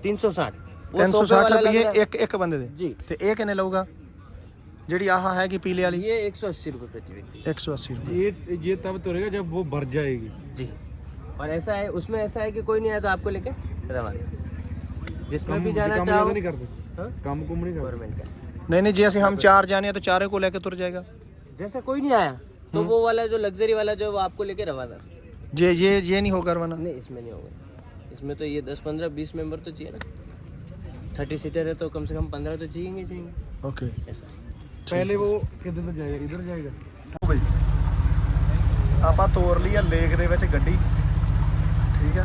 तीन सौ साठ 360 ਰੁਪਏ ਇੱਕ ਇੱਕ ਬੰਦੇ ਦੇ जी ਤੇ ਇਹ ਕਿੰਨੇ ਲਊਗਾ ਜਿਹੜੀ ਆਹ ਹੈਗੀ ਪੀਲੇ ਵਾਲੀ ये एक सौ अस्सी रुपये प्रति व्यक्ति 180 ਰੁਪਏ ये ये तब तो रहेगा जब वो भर जाएगी जी और ऐसा है उसमें ऐसा है कि कोई नहीं आया तो आपको लेके रवाना जिसमें भी जाना काम चाहो ज्यादा नहीं करते हाँ? काम कुम नहीं करते गवर्नमेंट का नहीं नहीं जैसे हम चार जाने हैं तो चारे को लेके तुर जाएगा जैसा कोई नहीं आया तो वो वाला जो लग्जरी वाला जो है वो आपको लेके रवाना ये ये ये नहीं होगा करवाना नहीं इसमें नहीं होगा इसमें तो ये दस पंद्रह बीस मेंबर तो चाहिए ना थर्टी सीटर है तो कम से कम पंद्रह तो चाहिए ही चाहिए ओके ऐसा पहले वो किधर तक जाएगा इधर जाएगा ਬਈ ਆਪਾਂ ਤੋਰ ਲਈ ਆ ਲੇਕ ਦੇ ਵਿੱਚ ਗੱਡੀ ਠੀਕ ਆ।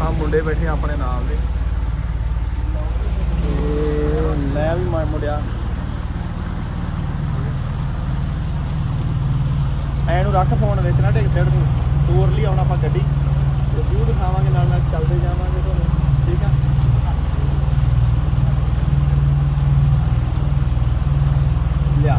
ਆ ਮੁੰਡੇ ਬੈਠੇ ਆਪਣੇ ਨਾਲ ਦੇ। ਲੈ ਵੀ ਮਾਰ ਮੁੜਿਆ ਐਨੂੰ ਰੱਖ ਫੋਨ ਵਿੱਚ ਨਾ ਢੇਕ ਸਾਈਡ ਨੂੰ। ਤੋਰ ਲਈ ਆਉਣਾ ਆਪਾਂ ਗੱਡੀ। ਤੇ ਵੀਊ ਦਿਖਾਵਾਂਗੇ ਨਾਲ ਨਾਲ ਚੱਲਦੇ ਜਾਵਾਂਗੇ ਤੁਹਾਨੂੰ। ਠੀਕ ਆ ਲਿਆ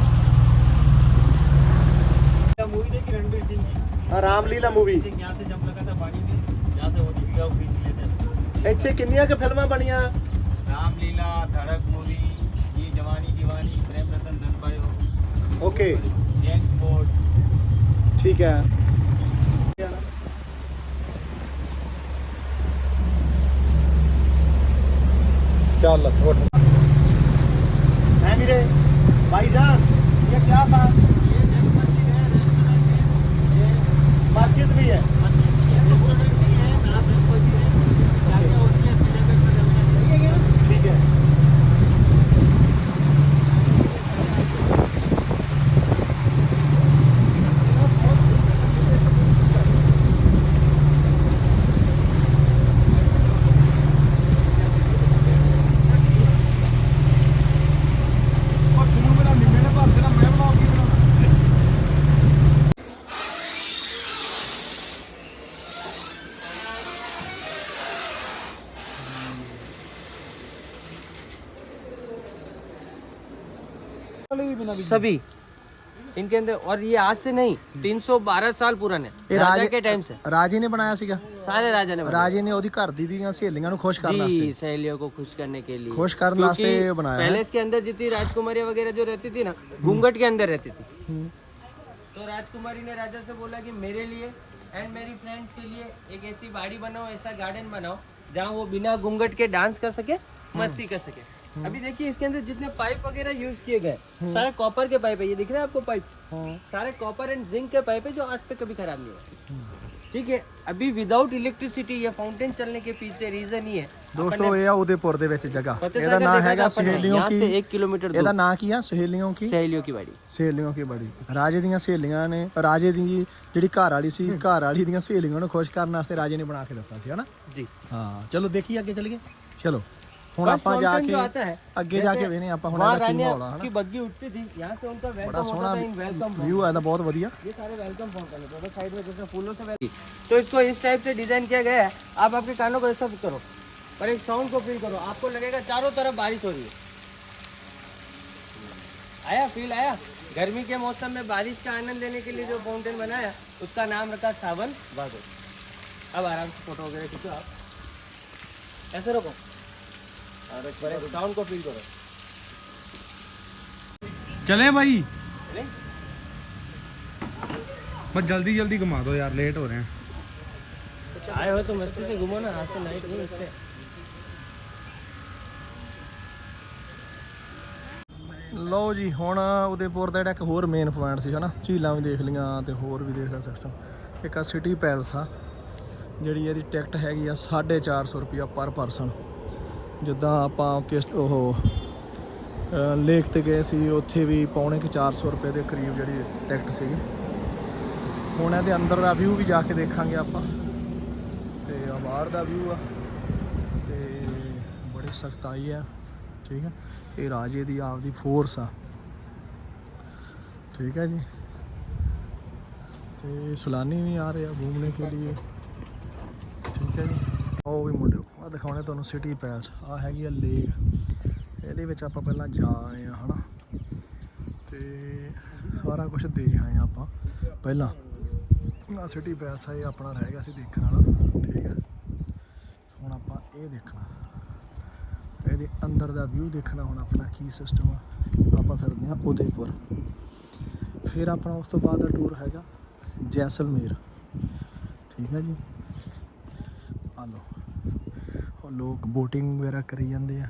मूवी देखी रणबीर सिंह की ਆ ਰਾਮਲੀਲਾ ਮੂਵੀ सिंह यहाँ से जंप लगा था पानी में यहाँ से वो दीपिका को खींच लेते हैं ਇੱਥੇ ਕਿੰਨੀਆਂ ਕੁ ਫਿਲਮਾਂ ਬਣੀਆਂ रामलीला धड़क मूवी ये जवानी दीवानी प्रेम रतन धन पायो ਓਕੇ जेम्स बॉन्ड ਠੀਕ ਹੈ ਚੱਲ ਉੱਠ है मेरे भाईजान ये क्या था ये मस्जिद भी है सभी इनके अंदर और ये आज से नहीं 312 साल पुराने ਇਹ राजा ਰਾਜ के टाइम से ਰਾਜੇ ਨੇ ਬਣਾਇਆ ਸੀਗਾ सारे राजा ने बनाए। ਰਾਜੇ ਨੇ ਉਹਦੀ ਘਰ ਦੀ ਦੀਆਂ ਸਹੇਲੀਆਂ ਨੂੰ ਖੁਸ਼ ਕਰਨ जी ਵਾਸਤੇ सहेलियों को खुश करने के लिए खुश करने क्योंकि वास्ते बनाया है। पैलेस के अंदर जितनी राजकुमारियां वगैरह जो रहती थी ना घूंघट के अंदर रहती थी तो राजकुमारी ने राजा से बोला कि मेरे लिए एंड मेरी फ्रेंड्स के लिए एक ऐसी बाड़ी बनाओ ऐसा गार्डन बनाओ जहाँ वो बिना घूंघट के डांस कर सके मस्ती कर सके अभी देखिए इसके अंदर जितने पाइप वगैरह यूज किए गए सारे कॉपर के पाइप है ये दिख रहा है आपको पाइप सारे कॉपर एंड जिंक के पाइप है जो आज तक कभी खराब नहीं हुए ठीक है अभी विदाउट इलेक्ट्रिसिटी ये फाउंटेन चलने के पीछे रीजन ही है ਦੋਸਤੋ ਇਹ ਆ ਉਦੇਪੁਰ ਦੇ ਵਿੱਚ ਜਗ੍ਹਾ फतेह ਇਹਦਾ सागर ਨਾਂ देखा ਹੈਗਾ था अपन ने, ਸਹੇਲੀਆਂ यहाँ से ਕੀ एक किलोमीटर ਇਹਦਾ दूर ਨਾਂ ਕੀ ਆ ਸਹੇਲੀਆਂ ਕੀ सहेलियों की बाड़ी ਸਹੇਲੀਆਂ ਕੀ ਬੜੀ ਰਾਜੇ ਦੀਆਂ ਸਹੇਲੀਆਂ ਨੇ ਰਾਜੇ ਦੀ ਜਿਹੜੀ ਘਰ ਵਾਲੀ ਸੀ ਘਰ ਵਾਲੀ ਦੀਆਂ ਸਹੇਲੀਆਂ ਨੂੰ ਖੁਸ਼ ਕਰਨ ਵਾਸਤੇ ਰਾਜੇ ਨੇ ਬਣਾ ਕੇ ਦਿੱਤਾ ਸੀ ਹਨਾ जी ਹਾਂ ਚਲੋ ਦੇਖੀਏ ਅੱਗੇ ਚੱਲੀਏ ਚਲੋ ਹੁਣ First ਆਪਾਂ ਜਾ fountain ਕੇ जो आता है, ਅੱਗੇ ਜਾ ਕੇ जैसे ਵੇਨੇ ਆਪਾਂ ਹੁਣ वहाँ ਇਹਦਾ ਕੀ रानियाँ ਮਾਹੌਲ ਆ की ਹਨਾ बग्गी उठती थी यहाँ से उनका ਬੜਾ वेलकम ਸੋਹਣਾ होता था इन वेलकम ਵਿਊ ਆ ਇਹਦਾ ਬਹੁਤ ਵਧੀਆ ये सारे वेलकम फाउंटेन है दोनों साइड में जैसे फूलों से वेलकम तो इसको इस टाइप से डिजाइन किया गया है आप आपके कानों को ऐसा करो और एक साउंड को फील करो आपको लगेगा चारों तरफ बारिश हो रही है आया फील आया गर्मी के मौसम में बारिश का आनंद लेने के लिए जो फाउंटेन बनाया उसका नाम रखा सावन बादल अब आराम से फोटो वगैरह खींचो आप ऐसे रखो और एक बार साउंड को फील करो ਚਲੇ ਭਾਈ चले? ਬਸ ਜਲਦੀ ਜਲਦੀ ਘੁਮਾ ਦਿਓ ਯਾਰ ਲੇਟ ਹੋ ਰਹੇ हैं कुछ आए हो तो मस्ती से घूमो ना आज तो नाइट नहीं इससे ਲਓ ਜੀ ਹੁਣ ਉਦੇਪੁਰ ਦਾ ਜਿਹੜਾ ਇੱਕ ਹੋਰ ਮੇਨ ਪੁਆਇੰਟ ਸੀ ਹਨਾ ਝੀਲਾਂ ਵੀ ਦੇਖ ਲੀਆਂ ਤੇ ਹੋਰ ਵੀ ਦੇਖ ਲਿਆ ਸਿਸਟਮ ਇੱਕ ਆ ਸਿਟੀ ਪੈਲਸ ਆ ਜਿਹੜੀ ਇਹਦੀ ਟਿਕਟ ਹੈਗੀ ਆ 450 ਰੁਪਿਆ ਪਰ ਪਰਸਨ ਜਿੱਦਾਂ ਆਪਾਂ ਕਿਸ ਉਹ ਲੇਖ ਤੇ ਗਏ ਸੀ, ਉੱਥੇ ਵੀ ਪੌਣੇ ਕਿ 400 ਰੁਪਏ ਦੇ ਕਰੀਬ ਜਿਹੜੀ ਟਿਕਟ ਸੀਗੀ। ਹੁਣ ਇਹਦੇ ਅੰਦਰ ਦਾ ਵਿਊ ਵੀ ਜਾ ਕੇ ਦੇਖਾਂਗੇ ਆਪਾਂ। ਤੇ ਆ ਬਾਹਰ ਦਾ ਵਿਊ ਆ। ਤੇ ਬੜੀ ਸਖਤਾਈ ਆ। ਠੀਕ ਹੈ ਇਹ ਰਾਜੇ ਦੀ ਆਪਦੀ ਫੋਰਸ ਆ। ਠੀਕ ਹੈ ਜੀ। ਤੇ ਸਲਾਨੀ ਵੀ ਆ ਰਹੇ ਆ, ਘੁੰਮਣੇ ਕੇ ਲਈ ਠੀਕ ਹੈ ਜੀ। ਉਹ ਵੀ ਮੁੰਡੇ ਆ ਦਿਖਾਉਣੇ ਤੁਹਾਨੂੰ ਸਿਟੀ ਪੈਲਸ। ਆ ਹੈਗੀ ਆ ਲੇਕ। ਇਹਦੇ ਵਿੱਚ ਆਪਾਂ ਪਹਿਲਾਂ ਜਾ ਆਏ ਆ, ਹਨਾ? ਤੇ ਸਾਰਾ ਕੁਝ ਦੇਖ ਆਏ ਆ ਆਪਾਂ। ਪਹਿਲਾਂ ਆ ਸਿਟੀ ਪੈਲਸ ਆ, ਇਹ ਆਪਣਾ ਰਹਿ ਗਿਆ ਸੀ ਦੇਖਣ ਵਾਲਾ। ਠੀਕ ਹੈ ਹੁਣ ਆਪਾਂ ਇਹ ਦੇਖਣਾ। ਇਹਦੇ ਅੰਦਰ ਦਾ ਵਿਊ ਦੇਖਣਾ ਹੁਣ ਆਪਣਾ ਕੀ ਸਿਸਟਮ ਆ। ਆਪਾਂ ਫਿਰਦੇ ਹਾਂ ਉਦੈਪੁਰ। ਫਿਰ ਆਪਣਾ ਉਸ ਤੋਂ ਬਾਅਦ ਦਾ ਟੂਰ ਹੈਗਾ ਜੈਸਲਮੇਰ। ਠੀਕ ਹੈ ਜੀ? ਆ ਲੋ ਲੋਕ ਬੋਟਿੰਗ ਵਗੈਰਾ ਕਰੀ ਜਾਂਦੇ ਆ।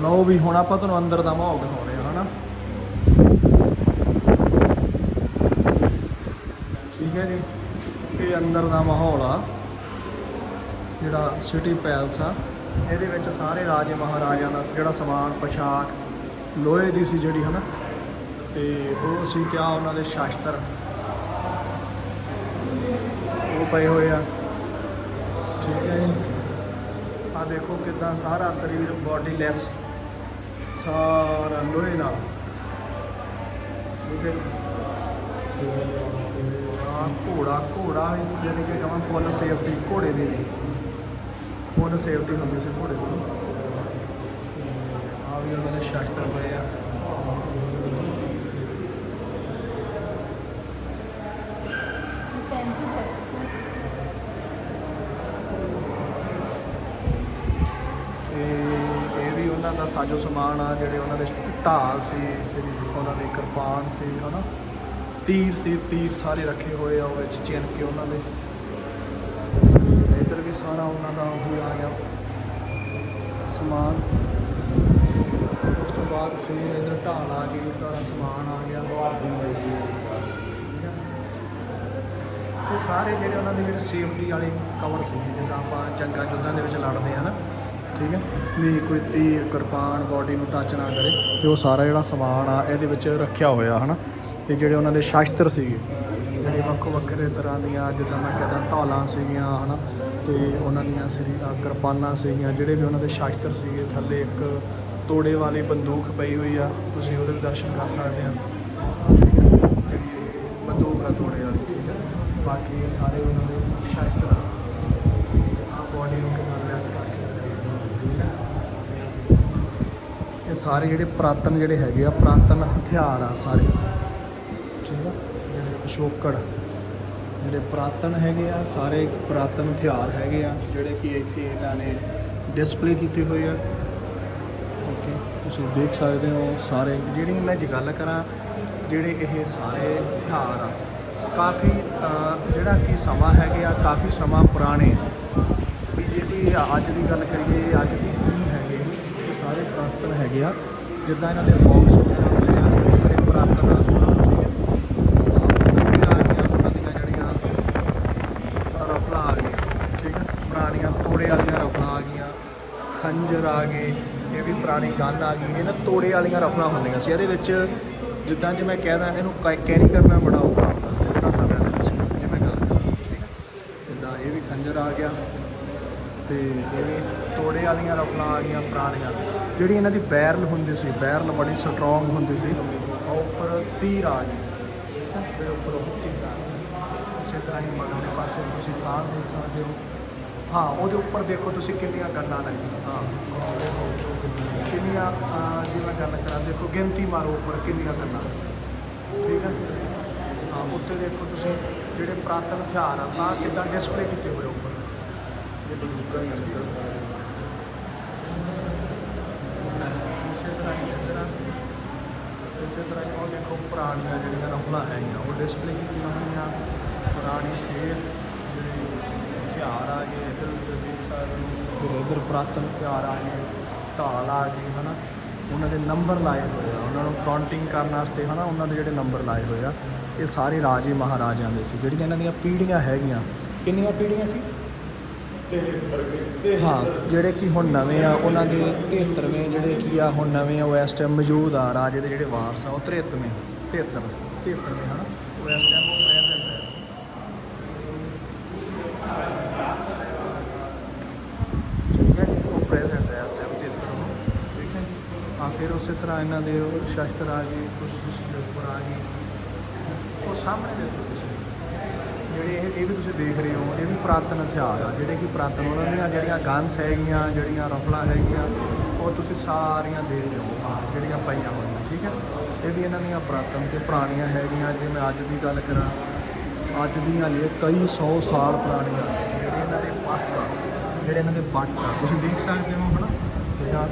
ਲਓ ਵੀ ਹੁਣ ਆਪਾਂ ਤੁਹਾਨੂੰ ਅੰਦਰ ਦਾ ਮਾਹੌਲ ਦਿਖਾਉਣੇ ਆ, ਹਨਾ? ਠੀਕ ਹੈ ਜੀ। ਇਹ ਅੰਦਰ ਦਾ ਮਾਹੌਲ ਆ, ਜਿਹੜਾ ਸਿਟੀ ਪੈਲਸ ਆ। ਇਹਦੇ ਵਿੱਚ ਸਾਰੇ ਰਾਜੇ ਮਹਾਰਾਜਿਆਂ ਦਾ ਜਿਹੜਾ ਸਮਾਨ, ਪੋਸ਼ਾਕ, ਲੋਹੇ ਦੀ ਸੀ ਜਿਹੜੀ, ਹਨਾ? ਤੇ ਉਹ ਸੀ ਕਿਆ? ਉਹਨਾਂ ਦੇ ਸ਼ਾਸਤਰ। ਉਹ ਪਏ ਹੋਏ ਆ। ਠੀਕ ਹੈ ਜੀ। ਆ ਦੇਖੋ ਕਿਦਾਂ ਸਾਰਾ ਸਰੀਰ ਬਾਡੀ ਲੈਸ ਸਾਰਾ ਲੋਹੇ ਨਾਲ। ਠੀਕ ਹੈ ਆ ਘੋੜਾ ਘੋੜਾ ਵੀ ਯਾਨੀ ਕਿ ਕਹਾਂ ਫੁੱਲ ਸੇਫਟੀ ਘੋੜੇ ਦੀ ਵੀ ਫੁੱਲ ਸੇਫਟੀ ਹੁੰਦੀ ਸੀ ਘੋੜੇ ਦੀ। ਆ ਵੀ ਉਹਨਾਂ ਦੇ ਸ਼ਸਤਰ ਪਏ ਆ ਤੇ ਇਹ ਵੀ ਉਹਨਾਂ ਦਾ ਸਾਜੋ ਸਮਾਨ ਆ, ਜਿਹੜੇ ਉਹਨਾਂ ਦੇ ਢਾਲ ਸੀ, ਸ੍ਰੀ ਉਹਨਾਂ ਦੇ ਕਿਰਪਾਨ ਸੀ, ਹਨਾ? ਤੀਰ ਸੀ, ਤੀਰ ਸਾਰੇ ਰੱਖੇ ਹੋਏ ਆ, ਉਹ ਵਿੱਚ ਚਿੰਨ ਕੇ ਉਹਨਾਂ ਦੇ। ਇੱਧਰ ਵੀ ਸਾਰਾ ਉਹਨਾਂ ਦਾ ਉਹ ਆ ਗਿਆ ਸਮਾਨ। ਉਸ ਤੋਂ ਬਾਅਦ ਫਿਰ ਇੱਧਰ ਢਾਲ ਆ ਗਈ, ਸਾਰਾ ਸਮਾਨ ਆ ਗਿਆ। ਇਹ ਸਾਰੇ ਜਿਹੜੇ ਉਹਨਾਂ ਦੇ ਜਿਹੜੇ ਸੇਫਟੀ ਵਾਲੇ ਕਵਰ ਸੀ ਜਿੱਦਾਂ ਆਪਾਂ ਜੰਗਾਂ ਜੁੱਧਾਂ ਦੇ ਵਿੱਚ ਲੜਦੇ ਆ ਨਾ ਠੀਕ ਹੈ? ਵੀ ਕੋਈ ਤੀਰ, ਕਿਰਪਾਨ ਬਾਡੀ ਨੂੰ ਟੱਚ ਨਾ ਕਰੇ ਤੇ ਉਹ ਸਾਰਾ ਜਿਹੜਾ ਸਮਾਨ ਆ, ਇਹਦੇ ਵਿੱਚ ਰੱਖਿਆ ਹੋਇਆ, ਹਨਾ? ਤੇ ਜਿਹੜੇ ਉਹਨਾਂ ਦੇ ਸ਼ਾਸਤਰ ਸੀਗੇ, ਜਿਹੜੇ ਵੱਖੋ ਵੱਖਰੇ ਤਰ੍ਹਾਂ ਦੀਆਂ, ਜਿੱਦਾਂ ਮੈਂ ਕਹਿੰਦਾ ਢੋਲਾਂ ਸੀਗੀਆਂ, ਹਨਾ? ਤੇ ਉਹਨਾਂ ਦੀਆਂ ਸਰੀ ਕਿਰਪਾਨਾਂ ਸੀਗੀਆਂ, ਜਿਹੜੇ ਵੀ ਉਹਨਾਂ ਦੇ ਸ਼ਾਸਤਰ ਸੀਗੇ, ਥੱਲੇ ਇੱਕ ਤੋੜੇ ਵਾਲੀ ਬੰਦੂਕ ਪਈ ਹੋਈ ਆ, ਤੁਸੀਂ ਉਹਦੇ ਦਰਸ਼ਨ ਕਰ ਸਕਦੇ ਆ। ਜਿਹੜੀ ਬੰਦੂਕ ਆ ਤੋੜੇ ਵਾਲੀ, ਠੀਕ ਹੈ? ਬਾਕੀ ਸਾਰੇ ਉਹਨਾਂ ਦੇ ਸ਼ਾਸਤਰ ਆ। ਆ ਬੋਡੀ ਨੂੰ ਕਿੰਨਾ ਲੈਸ ਕਰਕੇ ਇਹ ਸਾਰੇ ਜਿਹੜੇ ਪ੍ਰਾਤਨ ਜਿਹੜੇ ਹੈਗੇ ਆ, ਪ੍ਰਾਤਨ ਹਥਿਆਰ ਆ ਸਾਰੇ। ਠੀਕ ਆ? ਜਿਹੜੇ ਪਿਛੋਕੜ ਜਿਹੜੇ ਪ੍ਰਾਤਨ ਹੈਗੇ ਆ, ਸਾਰੇ ਪ੍ਰਾਤਨ ਹਥਿਆਰ ਹੈਗੇ ਆ, ਜਿਹੜੇ ਕਿ ਇੱਥੇ ਇਹਨਾਂ ਨੇ ਡਿਸਪਲੇ ਕੀਤੇ ਹੋਏ ਆ। ਓਕੇ, ਤੁਸੀਂ ਦੇਖ ਸਕਦੇ ਹੋ ਸਾਰੇ। ਜਿਹੜੀ ਮੈਂ ਜੇ ਗੱਲ ਕਰਾਂ, ਜਿਹੜੇ ਇਹ ਸਾਰੇ ਹਥਿਆਰ ਆ, ਕਾਫੀ ਜਿਹੜਾ ਕਿ ਸਮਾਂ ਹੈਗੇ ਆ, ਕਾਫੀ ਸਮਾਂ ਪੁਰਾਣੇ ਆ। ਵੀ ਅੱਜ ਦੀ ਗੱਲ ਕਰੀਏ ਅੱਜ ਦੀ ਕੀ ਹੈਗੇ ਇਹ ਸਾਰੇ ਪੁਰਾਤਨ ਹੈਗੇ ਆ। ਜਿੱਦਾਂ ਇਹਨਾਂ ਦੇ ਬਾਕਸ ਵਗੈਰਾ ਹੁੰਦੇ ਆ ਇਹ ਵੀ ਸਾਰੇ ਪੁਰਾਤਨ ਆ। ਠੀਕ ਆ ਗਈਆਂ, ਉਹਨਾਂ ਦੀਆਂ ਜਿਹੜੀਆਂ ਰਫਲਾਂ ਆ ਗਈਆਂ ਠੀਕ ਹੈ ਪੁਰਾਣੀਆਂ ਤੋੜੇ ਵਾਲੀਆਂ ਰਫਲਾਂ ਆ ਗਈਆਂ ਖੰਜਰ ਆ ਗਏ ਇਹ ਵੀ ਪੁਰਾਣੀ ਗਨ ਆ ਗਈ ਇਹ ਨਾ ਤੋੜੇ ਵਾਲੀਆਂ ਰਫਲਾਂ ਹੁੰਦੀਆਂ ਸੀ। ਇਹਦੇ ਵਿੱਚ ਜਿੱਦਾਂ ਜੇ ਮੈਂ ਕਹਿਦਾ ਇਹਨੂੰ ਕੈਰੀ ਕਰਨਾ ਬੜਾ ਔਖਾ ਹੁੰਦਾ ਸੀ ਇਹਨਾਂ ਸਮਿਆਂ ਦੇ ਵਿੱਚ ਜੇ ਮੈਂ ਗੱਲ ਕਰਾਂ ਠੀਕ ਹੈ ਜਿੱਦਾਂ ਇਹ ਵੀ ਖੰਜਰ ਆ ਗਿਆ ਤੇ ਇਹ ਵੀ ਤੋੜੇ ਵਾਲੀਆਂ ਰਫਲਾਂ ਆ ਗਈਆਂ ਪੁਰਾਣੀਆਂ ਜਿਹੜੀ ਇਹਨਾਂ ਦੀ ਬੈਰਲ ਹੁੰਦੀ ਸੀ ਬੈਰਲ ਬੜੀ ਸਟਰੋਂਗ ਹੁੰਦੀ ਸੀ ਉਹ ਉੱਪਰ ਤੀਰ ਆ ਗਏ। ਫਿਰ ਉੱਪਰ ਉਹ ਤੀਰ ਆ ਇਸੇ ਤਰ੍ਹਾਂ ਹੀ ਮਗਰਲੇ ਪਾਸੇ ਤੁਸੀਂ ਬਾਹਰ ਦੇਖ ਸਕਦੇ ਹੋ। ਹਾਂ ਉਹਦੇ ਉੱਪਰ ਦੇਖੋ ਤੁਸੀਂ ਕਿੰਨੀਆਂ ਗੱਲਾਂ ਲੱਗੀਆਂ। ਹਾਂ ਕਿੰਨੀਆਂ ਅਹ, ਜੇ ਮੈਂ ਗੱਲ ਕਰਾਂ ਦੇਖੋ ਗਿਣਤੀ ਮਾਰੋ ਉੱਪਰ ਕਿੰਨੀਆਂ ਗੱਲਾਂ। ਠੀਕ ਹੈ? ਹਾਂ ਉੱਤੇ ਦੇਖੋ ਤੁਸੀਂ ਜਿਹੜੇ ਪ੍ਰਾਤਨ ਹਥਿਆਰ ਆ ਤਾਂ ਕਿੱਦਾਂ ਡਿਸਪਲੇ ਕੀਤੇ ਹੋਏ ਉੱਪਰ ਇਹ ਬੰਦੂਕਾਂ ਹੀ ਆ ਇਸੇ ਤਰ੍ਹਾਂ ਹੀ ਇੱਧਰ ਆ। ਇਸੇ ਤਰ੍ਹਾਂ ਹੀ ਉਹ ਦੇਖੋ ਪੁਰਾਣੀਆਂ ਜਿਹੜੀਆਂ ਰਫਲਾਂ ਹੈਗੀਆਂ ਉਹ ਡਿਸਪਲੇ ਕੀਤੀਆਂ ਹੋਈਆਂ ਪੁਰਾਣੇ ਫੇਰ ਜਿਹੜੇ ਹਥਿਆਰ ਆ ਗਏ ਇੱਧਰ ਤੁਸੀਂ ਦੇਖ ਸਕਦੇ ਹੋ ਫਿਰ ਇੱਧਰ ਪੁਰਾਤਨ ਹਥਿਆਰ ਆ ਗਏ ਢਾਲ ਆ ਗਈ ਹਨਾ ਉਹਨਾਂ ਦੇ ਨੰਬਰ ਲਾਏ ਹੋਏ ਆ ਉਹਨਾਂ ਨੂੰ ਕਾਊਂਟਿੰਗ ਕਰਨ ਵਾਸਤੇ ਹਨਾ ਉਹਨਾਂ ਦੇ ਜਿਹੜੇ ਨੰਬਰ ਲਾਏ ਹੋਏ ਆ ਇਹ ਸਾਰੇ ਰਾਜੇ ਮਹਾਰਾਜਿਆਂ ਦੇ ਸੀ ਜਿਹੜੀਆਂ ਇਹਨਾਂ ਦੀਆਂ ਪੀੜ੍ਹੀਆਂ ਹੈਗੀਆਂ ਕਿੰਨੀਆਂ ਪੀੜ੍ਹੀਆਂ ਸੀ ਹਾਂ। ਜਿਹੜੇ ਕਿ ਹੁਣ ਨਵੇਂ ਆ, ਉਹਨਾਂ ਦੇ 73ਵੇਂ ਜਿਹੜੇ ਕੀ ਆ, ਹੁਣ ਨਵੇਂ ਆ, ਉਹ ਇਸ ਟਾਈਮ ਮੌਜੂਦ ਆ, ਰਾਜੇ ਦੇ ਜਿਹੜੇ ਵਾਰਸ ਆ, ਉਹ 73ਵੇਂ 73 73ਵੇਂ ਹਨਾ? ਉਹ ਇਸ ਟਾਈਮ ਉਹ present ਹੈ ਠੀਕ ਹੈ ਉਹ ਪ੍ਰੈਜ਼ੈਂਟ ਹੈ ਇਸ ਟਾਈਮ ਤੇ ਇੱਧਰ ਉਹ ਠੀਕ ਹੈ ਜੀ। ਆ ਫਿਰ ਉਸੇ ਤਰ੍ਹਾਂ ਇਹਨਾਂ ਦੇ ਉਹ ਸ਼ਸਤਰ ਆ ਗਏ ਕੁਝ ਕੁਝ ਦੇ ਉੱਪਰ ਆ ਗਏ। ਉਹ ਸਾਹਮਣੇ ਦੇਖੋ ਤੁਸੀਂ। ਜਿਹੜੇ ਇਹ ਇਹ ਵੀ ਤੁਸੀਂ ਦੇਖ ਰਹੇ ਹੋ, ਇਹ ਵੀ ਪੁਰਾਤਨ ਹਥਿਆਰ ਆ, ਜਿਹੜੇ ਕਿ ਪੁਰਾਤਨ ਉਹਨਾਂ ਦੀਆਂ ਜਿਹੜੀਆਂ ਗਨਸ ਹੈਗੀਆਂ, ਜਿਹੜੀਆਂ ਰਫਲਾਂ ਹੈਗੀਆਂ, ਉਹ ਤੁਸੀਂ ਸਾਰੀਆਂ ਦੇਖ ਰਹੇ ਹੋ ਆਹ ਜਿਹੜੀਆਂ ਪਾਈਆਂ ਹੋਈਆਂ, ਠੀਕ ਹੈ? ਇਹ ਵੀ ਇਹਨਾਂ ਦੀਆਂ ਪੁਰਾਤਨ ਤੇ ਪੁਰਾਣੀਆਂ ਹੈਗੀਆਂ, ਜੇ ਮੈਂ ਅੱਜ ਦੀ ਗੱਲ ਕਰਾਂ, ਅੱਜ ਦੀਆਂ ਲਈ ਕਈ 100 ਸਾਲ ਪੁਰਾਣੀਆਂ ਜਿਹੜੇ ਇਹਨਾਂ ਦੇ ਪੱਟ ਆ, ਜਿਹੜੇ ਇਹਨਾਂ ਦੇ ਬੱਟ ਆ, ਤੁਸੀਂ ਦੇਖ ਸਕਦੇ ਹੋ, ਹਨਾ? ਜਾਂ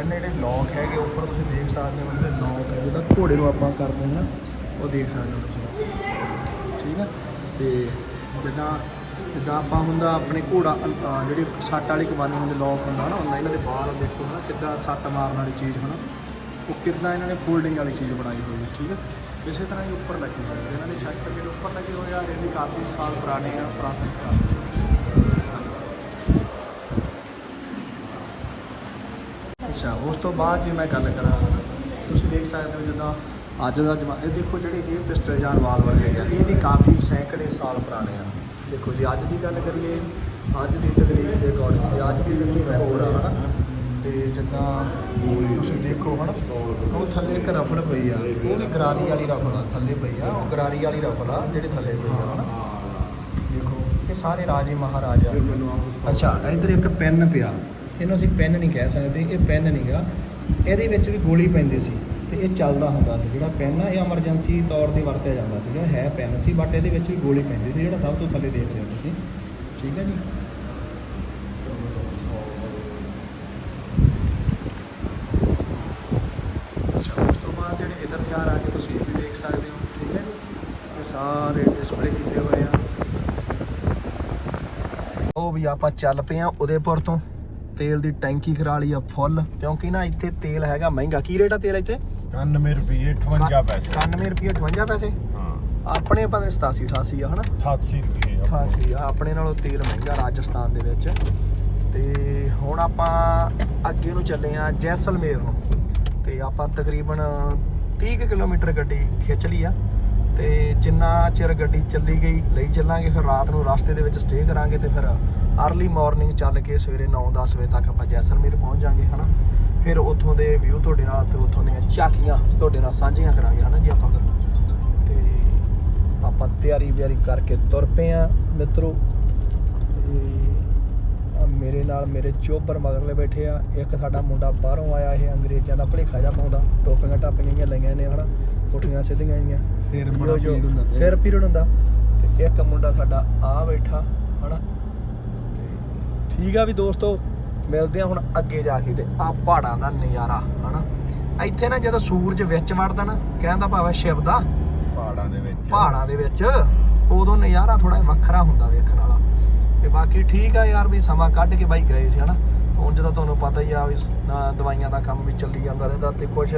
ਇਹਨਾਂ ਜਿਹੜੇ ਲੋਕ ਹੈਗੇ, ਉੱਪਰ ਤੁਸੀਂ ਦੇਖ ਸਕਦੇ ਹੋ, ਜਿਹੜੇ ਲੋਕ ਹੈ ਜਿਹਦਾ ਘੋੜੇ ਨੂੰ ਆਪਾਂ ਕਰਦੇ ਹਾਂ ਨਾ ਉਹ ਦੇਖ ਸਕਦੇ ਹੋ ਤੁਸੀਂ, ਠੀਕ ਹੈ? ਤੇ ਜਿੱਦਾਂ ਜਿੱਦਾਂ ਆਪਾਂ ਹੁੰਦਾ ਆਪਣੇ ਘੋੜਾ ਅ, ਅ, ਜਿਹੜੀ ਸੱਟ ਵਾਲੀ ਕਮਾਨੀ ਹੁੰਦੇ ਲੋਕ ਹੁੰਦਾ ਨਾ ਉਹਨਾਂ ਇਹਨਾਂ ਦੇ ਬਾਹਰ ਦੇਖੋ ਨਾ ਕਿੱਦਾਂ ਸੱਟ ਮਾਰਨ ਵਾਲੀ ਚੀਜ਼ ਹਨਾ ਉਹ ਕਿੱਦਾਂ ਇਹਨਾਂ ਨੇ ਫੋਲਡਿੰਗ ਵਾਲੀ ਚੀਜ਼ ਬਣਾਈ ਹੋਈ ਹੈ ਠੀਕ ਹੈ? ਇਸੇ ਤਰ੍ਹਾਂ ਹੀ ਉੱਪਰ ਲੱਗੀ ਹੋਏ ਆ ਇਹਨਾਂ ਦੇ ਸ਼ਸਤਰ ਜਿਹੜੇ ਉੱਪਰ ਲੱਗੇ ਹੋਏ ਆ ਇਹ ਵੀ ਕਾਫੀ ਸਾਲ ਪੁਰਾਣੇ ਆ ਪੁਰਾਤਨ ਸਾਲ। ਅੱਛਾ ਉਸ ਤੋਂ ਬਾਅਦ ਜੇ ਮੈਂ ਗੱਲ ਕਰਾਂ ਤੁਸੀਂ ਦੇਖ ਸਕਦੇ ਹੋ ਜਿੱਦਾਂ ਅੱਜ ਦਾ ਜਮਾਨਾ ਦੇਖੋ ਜਿਹੜੇ ਇਹ ਪਿਸਟਲ ਜਾਂ ਰਿਵਾਲਵਰ ਹੈਗੇ ਆ, ਇਹ ਵੀ ਕਾਫੀ ਸੈਂਕੜੇ ਸਾਲ ਪੁਰਾਣੇ ਆ। ਦੇਖੋ ਜੇ, ਅੱਜ ਦੀ ਗੱਲ ਕਰੀਏ, ਅੱਜ ਦੀ ਤਕਨੀਕ ਦੇ ਅਕੋਰਡਿੰਗ ਤੇ ਅੱਜ ਦੀ ਤਕਨੀਕ ਹੋਰ ਆ, ਹਨਾ? ਤੇ ਜਿੱਦਾਂ ਤੁਸੀਂ ਦੇਖੋ, ਹਨਾ? ਉਹ ਥੱਲੇ ਇੱਕ ਰਫਲ ਪਈ ਆ, ਉਹ ਵੀ ਗਰਾਰੀ ਵਾਲੀ ਰਫਲ ਆ, ਥੱਲੇ ਪਈ ਆ, ਉਹ ਗਰਾਰੀ ਵਾਲੀ ਰਫਲ ਆ, ਜਿਹੜੇ ਥੱਲੇ ਪਈ ਆ, ਹਨਾ? ਦੇਖੋ, ਇਹ ਸਾਰੇ ਰਾਜੇ ਮਹਾਰਾਜਾ ਅੱਛਾ, ਇੱਧਰ ਇੱਕ ਪੈਨ ਪਿਆ। ਇਹਨੂੰ ਅਸੀਂ ਪੈਨ ਨਹੀਂ ਕਹਿ ਸਕਦੇ, ਇਹ ਪੈਨ ਨਹੀਂਗਾ ਇਹਦੇ ਵਿੱਚ ਵੀ ਗੋਲੀ ਪੈਂਦੀ ਸੀ। ਤੇ ਇਹ ਚੱਲਦਾ ਹੁੰਦਾ ਸੀ। ਜਿਹੜਾ ਪੈਨ ਆ, ਇਹ ਐਮਰਜੈਂਸੀ ਤੌਰ ਤੇ ਵਰਤਿਆ ਜਾਂਦਾ ਸੀਗਾ। ਹੈ ਪੈਨ ਸੀ ਬਟ ਇਹਦੇ ਵਿੱਚ ਵੀ ਗੋਲੀ ਪੈਂਦੀ ਸੀ, ਜਿਹੜਾ ਸਭ ਤੋਂ ਥੱਲੇ ਦੇਖ ਰਹੇ ਹੋ ਤੁਸੀਂ। ਠੀਕ ਹੈ ਜੀ? ਉਸ ਤੋਂ ਬਾਅਦ ਜਿਹੜੇ ਇੱਧਰ ਤਿਆਰ ਆ ਕੇ ਤੁਸੀਂ ਇਹ ਵੀ ਦੇਖ ਸਕਦੇ ਹੋ। ਠੀਕ ਹੈ ਇਹ ਸਾਰੇ ਡਿਸਪਲੇ ਕੀਤੇ ਹੋਏ ਆ। ਉਹ ਵੀ ਆਪਾਂ ਚੱਲ ਪਏ ਆ ਉਦੇਪੁਰ ਤੋਂ। ਤੇਲ ਦੀ ਟੈਂਕੀ ਕਰਾ ਲਈ ਆ ਫੁੱਲ ਕਿਉਂਕਿ ਨਾ ਇੱਥੇ ਤੇਲ ਹੈਗਾ ਮਹਿੰਗਾ। ਕੀ ਰੇਟ ਆ ਤੇਲ ਇੱਥੇ? 91 ਰੁਪਏ 58 ਪੈਸੇ। 91 ਰੁਪਏ 58 ਪੈਸੇ? ਹਾਂ। ਆਪਣੇ ਪਤਾ ਨਹੀਂ 87 88 ਆ ਹਨਾ? 88 ਰੁਪਏ 88 ਆ ਆਪਣੇ ਨਾਲੋਂ ਤੇਲ ਮਹਿੰਗਾ ਰਾਜਸਥਾਨ ਦੇ ਵਿੱਚ। ਤੇ ਹੁਣ ਆਪਾਂ ਅੱਗੇ ਨੂੰ ਚੱਲੇ ਆ ਜੈਸਲਮੇਰ ਨੂੰ। ਤੇ ਆਪਾਂ ਤਕਰੀਬਨ 30 ਕੁ ਕਿਲੋਮੀਟਰ ਗੱਡੀ ਖਿੱਚ ਲਈ ਆ। ਤੇ ਜਿੰਨਾ ਚਿਰ ਗੱਡੀ ਚੱਲੀ ਗਈ, ਲਈ ਚੱਲਾਂਗੇ, ਫਿਰ ਰਾਤ ਨੂੰ ਰਸਤੇ ਦੇ ਵਿੱਚ ਸਟੇ ਕਰਾਂਗੇ ਤੇ ਫਿਰ ਅਰਲੀ ਮਾਰਨਿੰਗ ਚੱਲ ਕੇ ਸਵੇਰੇ 9-10 ਵਜੇ ਤੱਕ ਆਪਾਂ ਜੈਸਲਮੇਰ ਪਹੁੰਚ ਜਾਾਂਗੇ, ਹਨਾ? ਫਿਰ ਉੱਥੋਂ ਦੇ ਵਿਊ ਤੁਹਾਡੇ ਨਾਲ ਤੇ ਉੱਥੋਂ ਦੀਆਂ ਝਾਕੀਆਂ ਤੁਹਾਡੇ ਨਾਲ ਸਾਂਝੀਆਂ ਕਰਾਂਗੇ, ਹਨਾ ਜੀ ਆਪਾਂ? ਫਿਰ ਤੇ ਆਪਾਂ ਤਿਆਰੀ ਵਿਆਰੀ ਕਰਕੇ ਤੁਰ ਪਏ ਆ ਮਿੱਤਰੋ। ਤੇ ਮੇਰੇ ਨਾਲ ਮੇਰੇ ਚੋਬਰ ਮਗਰਲੇ ਬੈਠੇ ਆ। ਇੱਕ ਸਾਡਾ ਮੁੰਡਾ ਬਾਹਰੋਂ ਆਇਆ, ਇਹ ਅੰਗਰੇਜ਼ਾਂ ਦਾ ਭਲੇਖਾ ਜਿਹਾ ਪਾਉਂਦਾ। ਟੋਪੀਆਂ ਟਾਪੀਆਂ ਜਿਹੀਆਂ ਲਈਆਂ ਨੇ, ਹਨਾ? ਪੁੱਠੀਆਂ ਸਿੱਧੀਆਂ ਜਿਹੀਆਂ ਸਿਰ ਬੜਾ ਪੀੜ ਹੁੰਦਾ। ਸਿਰ ਪੀੜ ਹੁੰਦਾ। ਤੇ ਇੱਕ ਮੁੰਡਾ ਸਾਡਾ ਆ ਬੈਠਾ ਹਨਾ? ਤੇ ਠੀਕ ਆ ਵੀ ਦੋਸਤੋ ਮਿਲਦੇ ਆ ਹੁਣ ਅੱਗੇ ਜਾ ਕੇ ਤੇ ਆ ਪਹਾੜਾਂ ਦਾ ਨਜ਼ਾਰਾ ਹਨਾ? ਇੱਥੇ ਨਾ ਜਦੋਂ ਸੂਰਜ ਵਿੱਚ ਵੜਦਾ ਨਾ ਕਹਿੰਦਾ ਭਾਵੇਂ ਸ਼ਿਵ ਦਾ ਪਹਾੜਾਂ ਦੇ ਵਿੱਚ। ਪਹਾੜਾਂ ਦੇ ਵਿੱਚ ਉਦੋਂ ਨਜ਼ਾਰਾ ਥੋੜਾ ਵੱਖਰਾ ਹੁੰਦਾ ਵੇਖਣ ਵਾਲਾ। ਤੇ ਬਾਕੀ ਠੀਕ ਆ ਯਾਰ ਵੀ ਸਮਾਂ ਕੱਢ ਕੇ ਬਾਈ ਗਏ ਸੀ ਹਨਾ? ਹੁਣ ਜਦੋਂ ਤੁਹਾਨੂੰ ਪਤਾ ਹੀ ਆ ਵੀ ਦਵਾਈਆਂ ਦਾ ਕੰਮ ਵੀ ਚੱਲੀ ਜਾਂਦਾ ਰਹਿੰਦਾ ਤੇ ਕੁਝ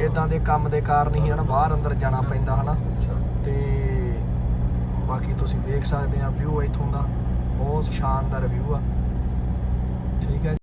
ਇਦਾਂ ਦੇ ਕੰਮ ਦੇ ਕਾਰਨ ਹੀ ਹਨਾ ਬਾਹਰ ਅੰਦਰ ਜਾਣਾ ਪੈਂਦਾ ਹਨਾ। ਤੇ ਬਾਕੀ ਤੁਸੀਂ ਵੇਖ ਸਕਦੇ ਆ ਵਿਊ ਇੱਥੋਂ ਦਾ ਬਹੁਤ ਸ਼ਾਨਦਾਰ ਵਿਊ ਆ। ਠੀਕ ਹੈ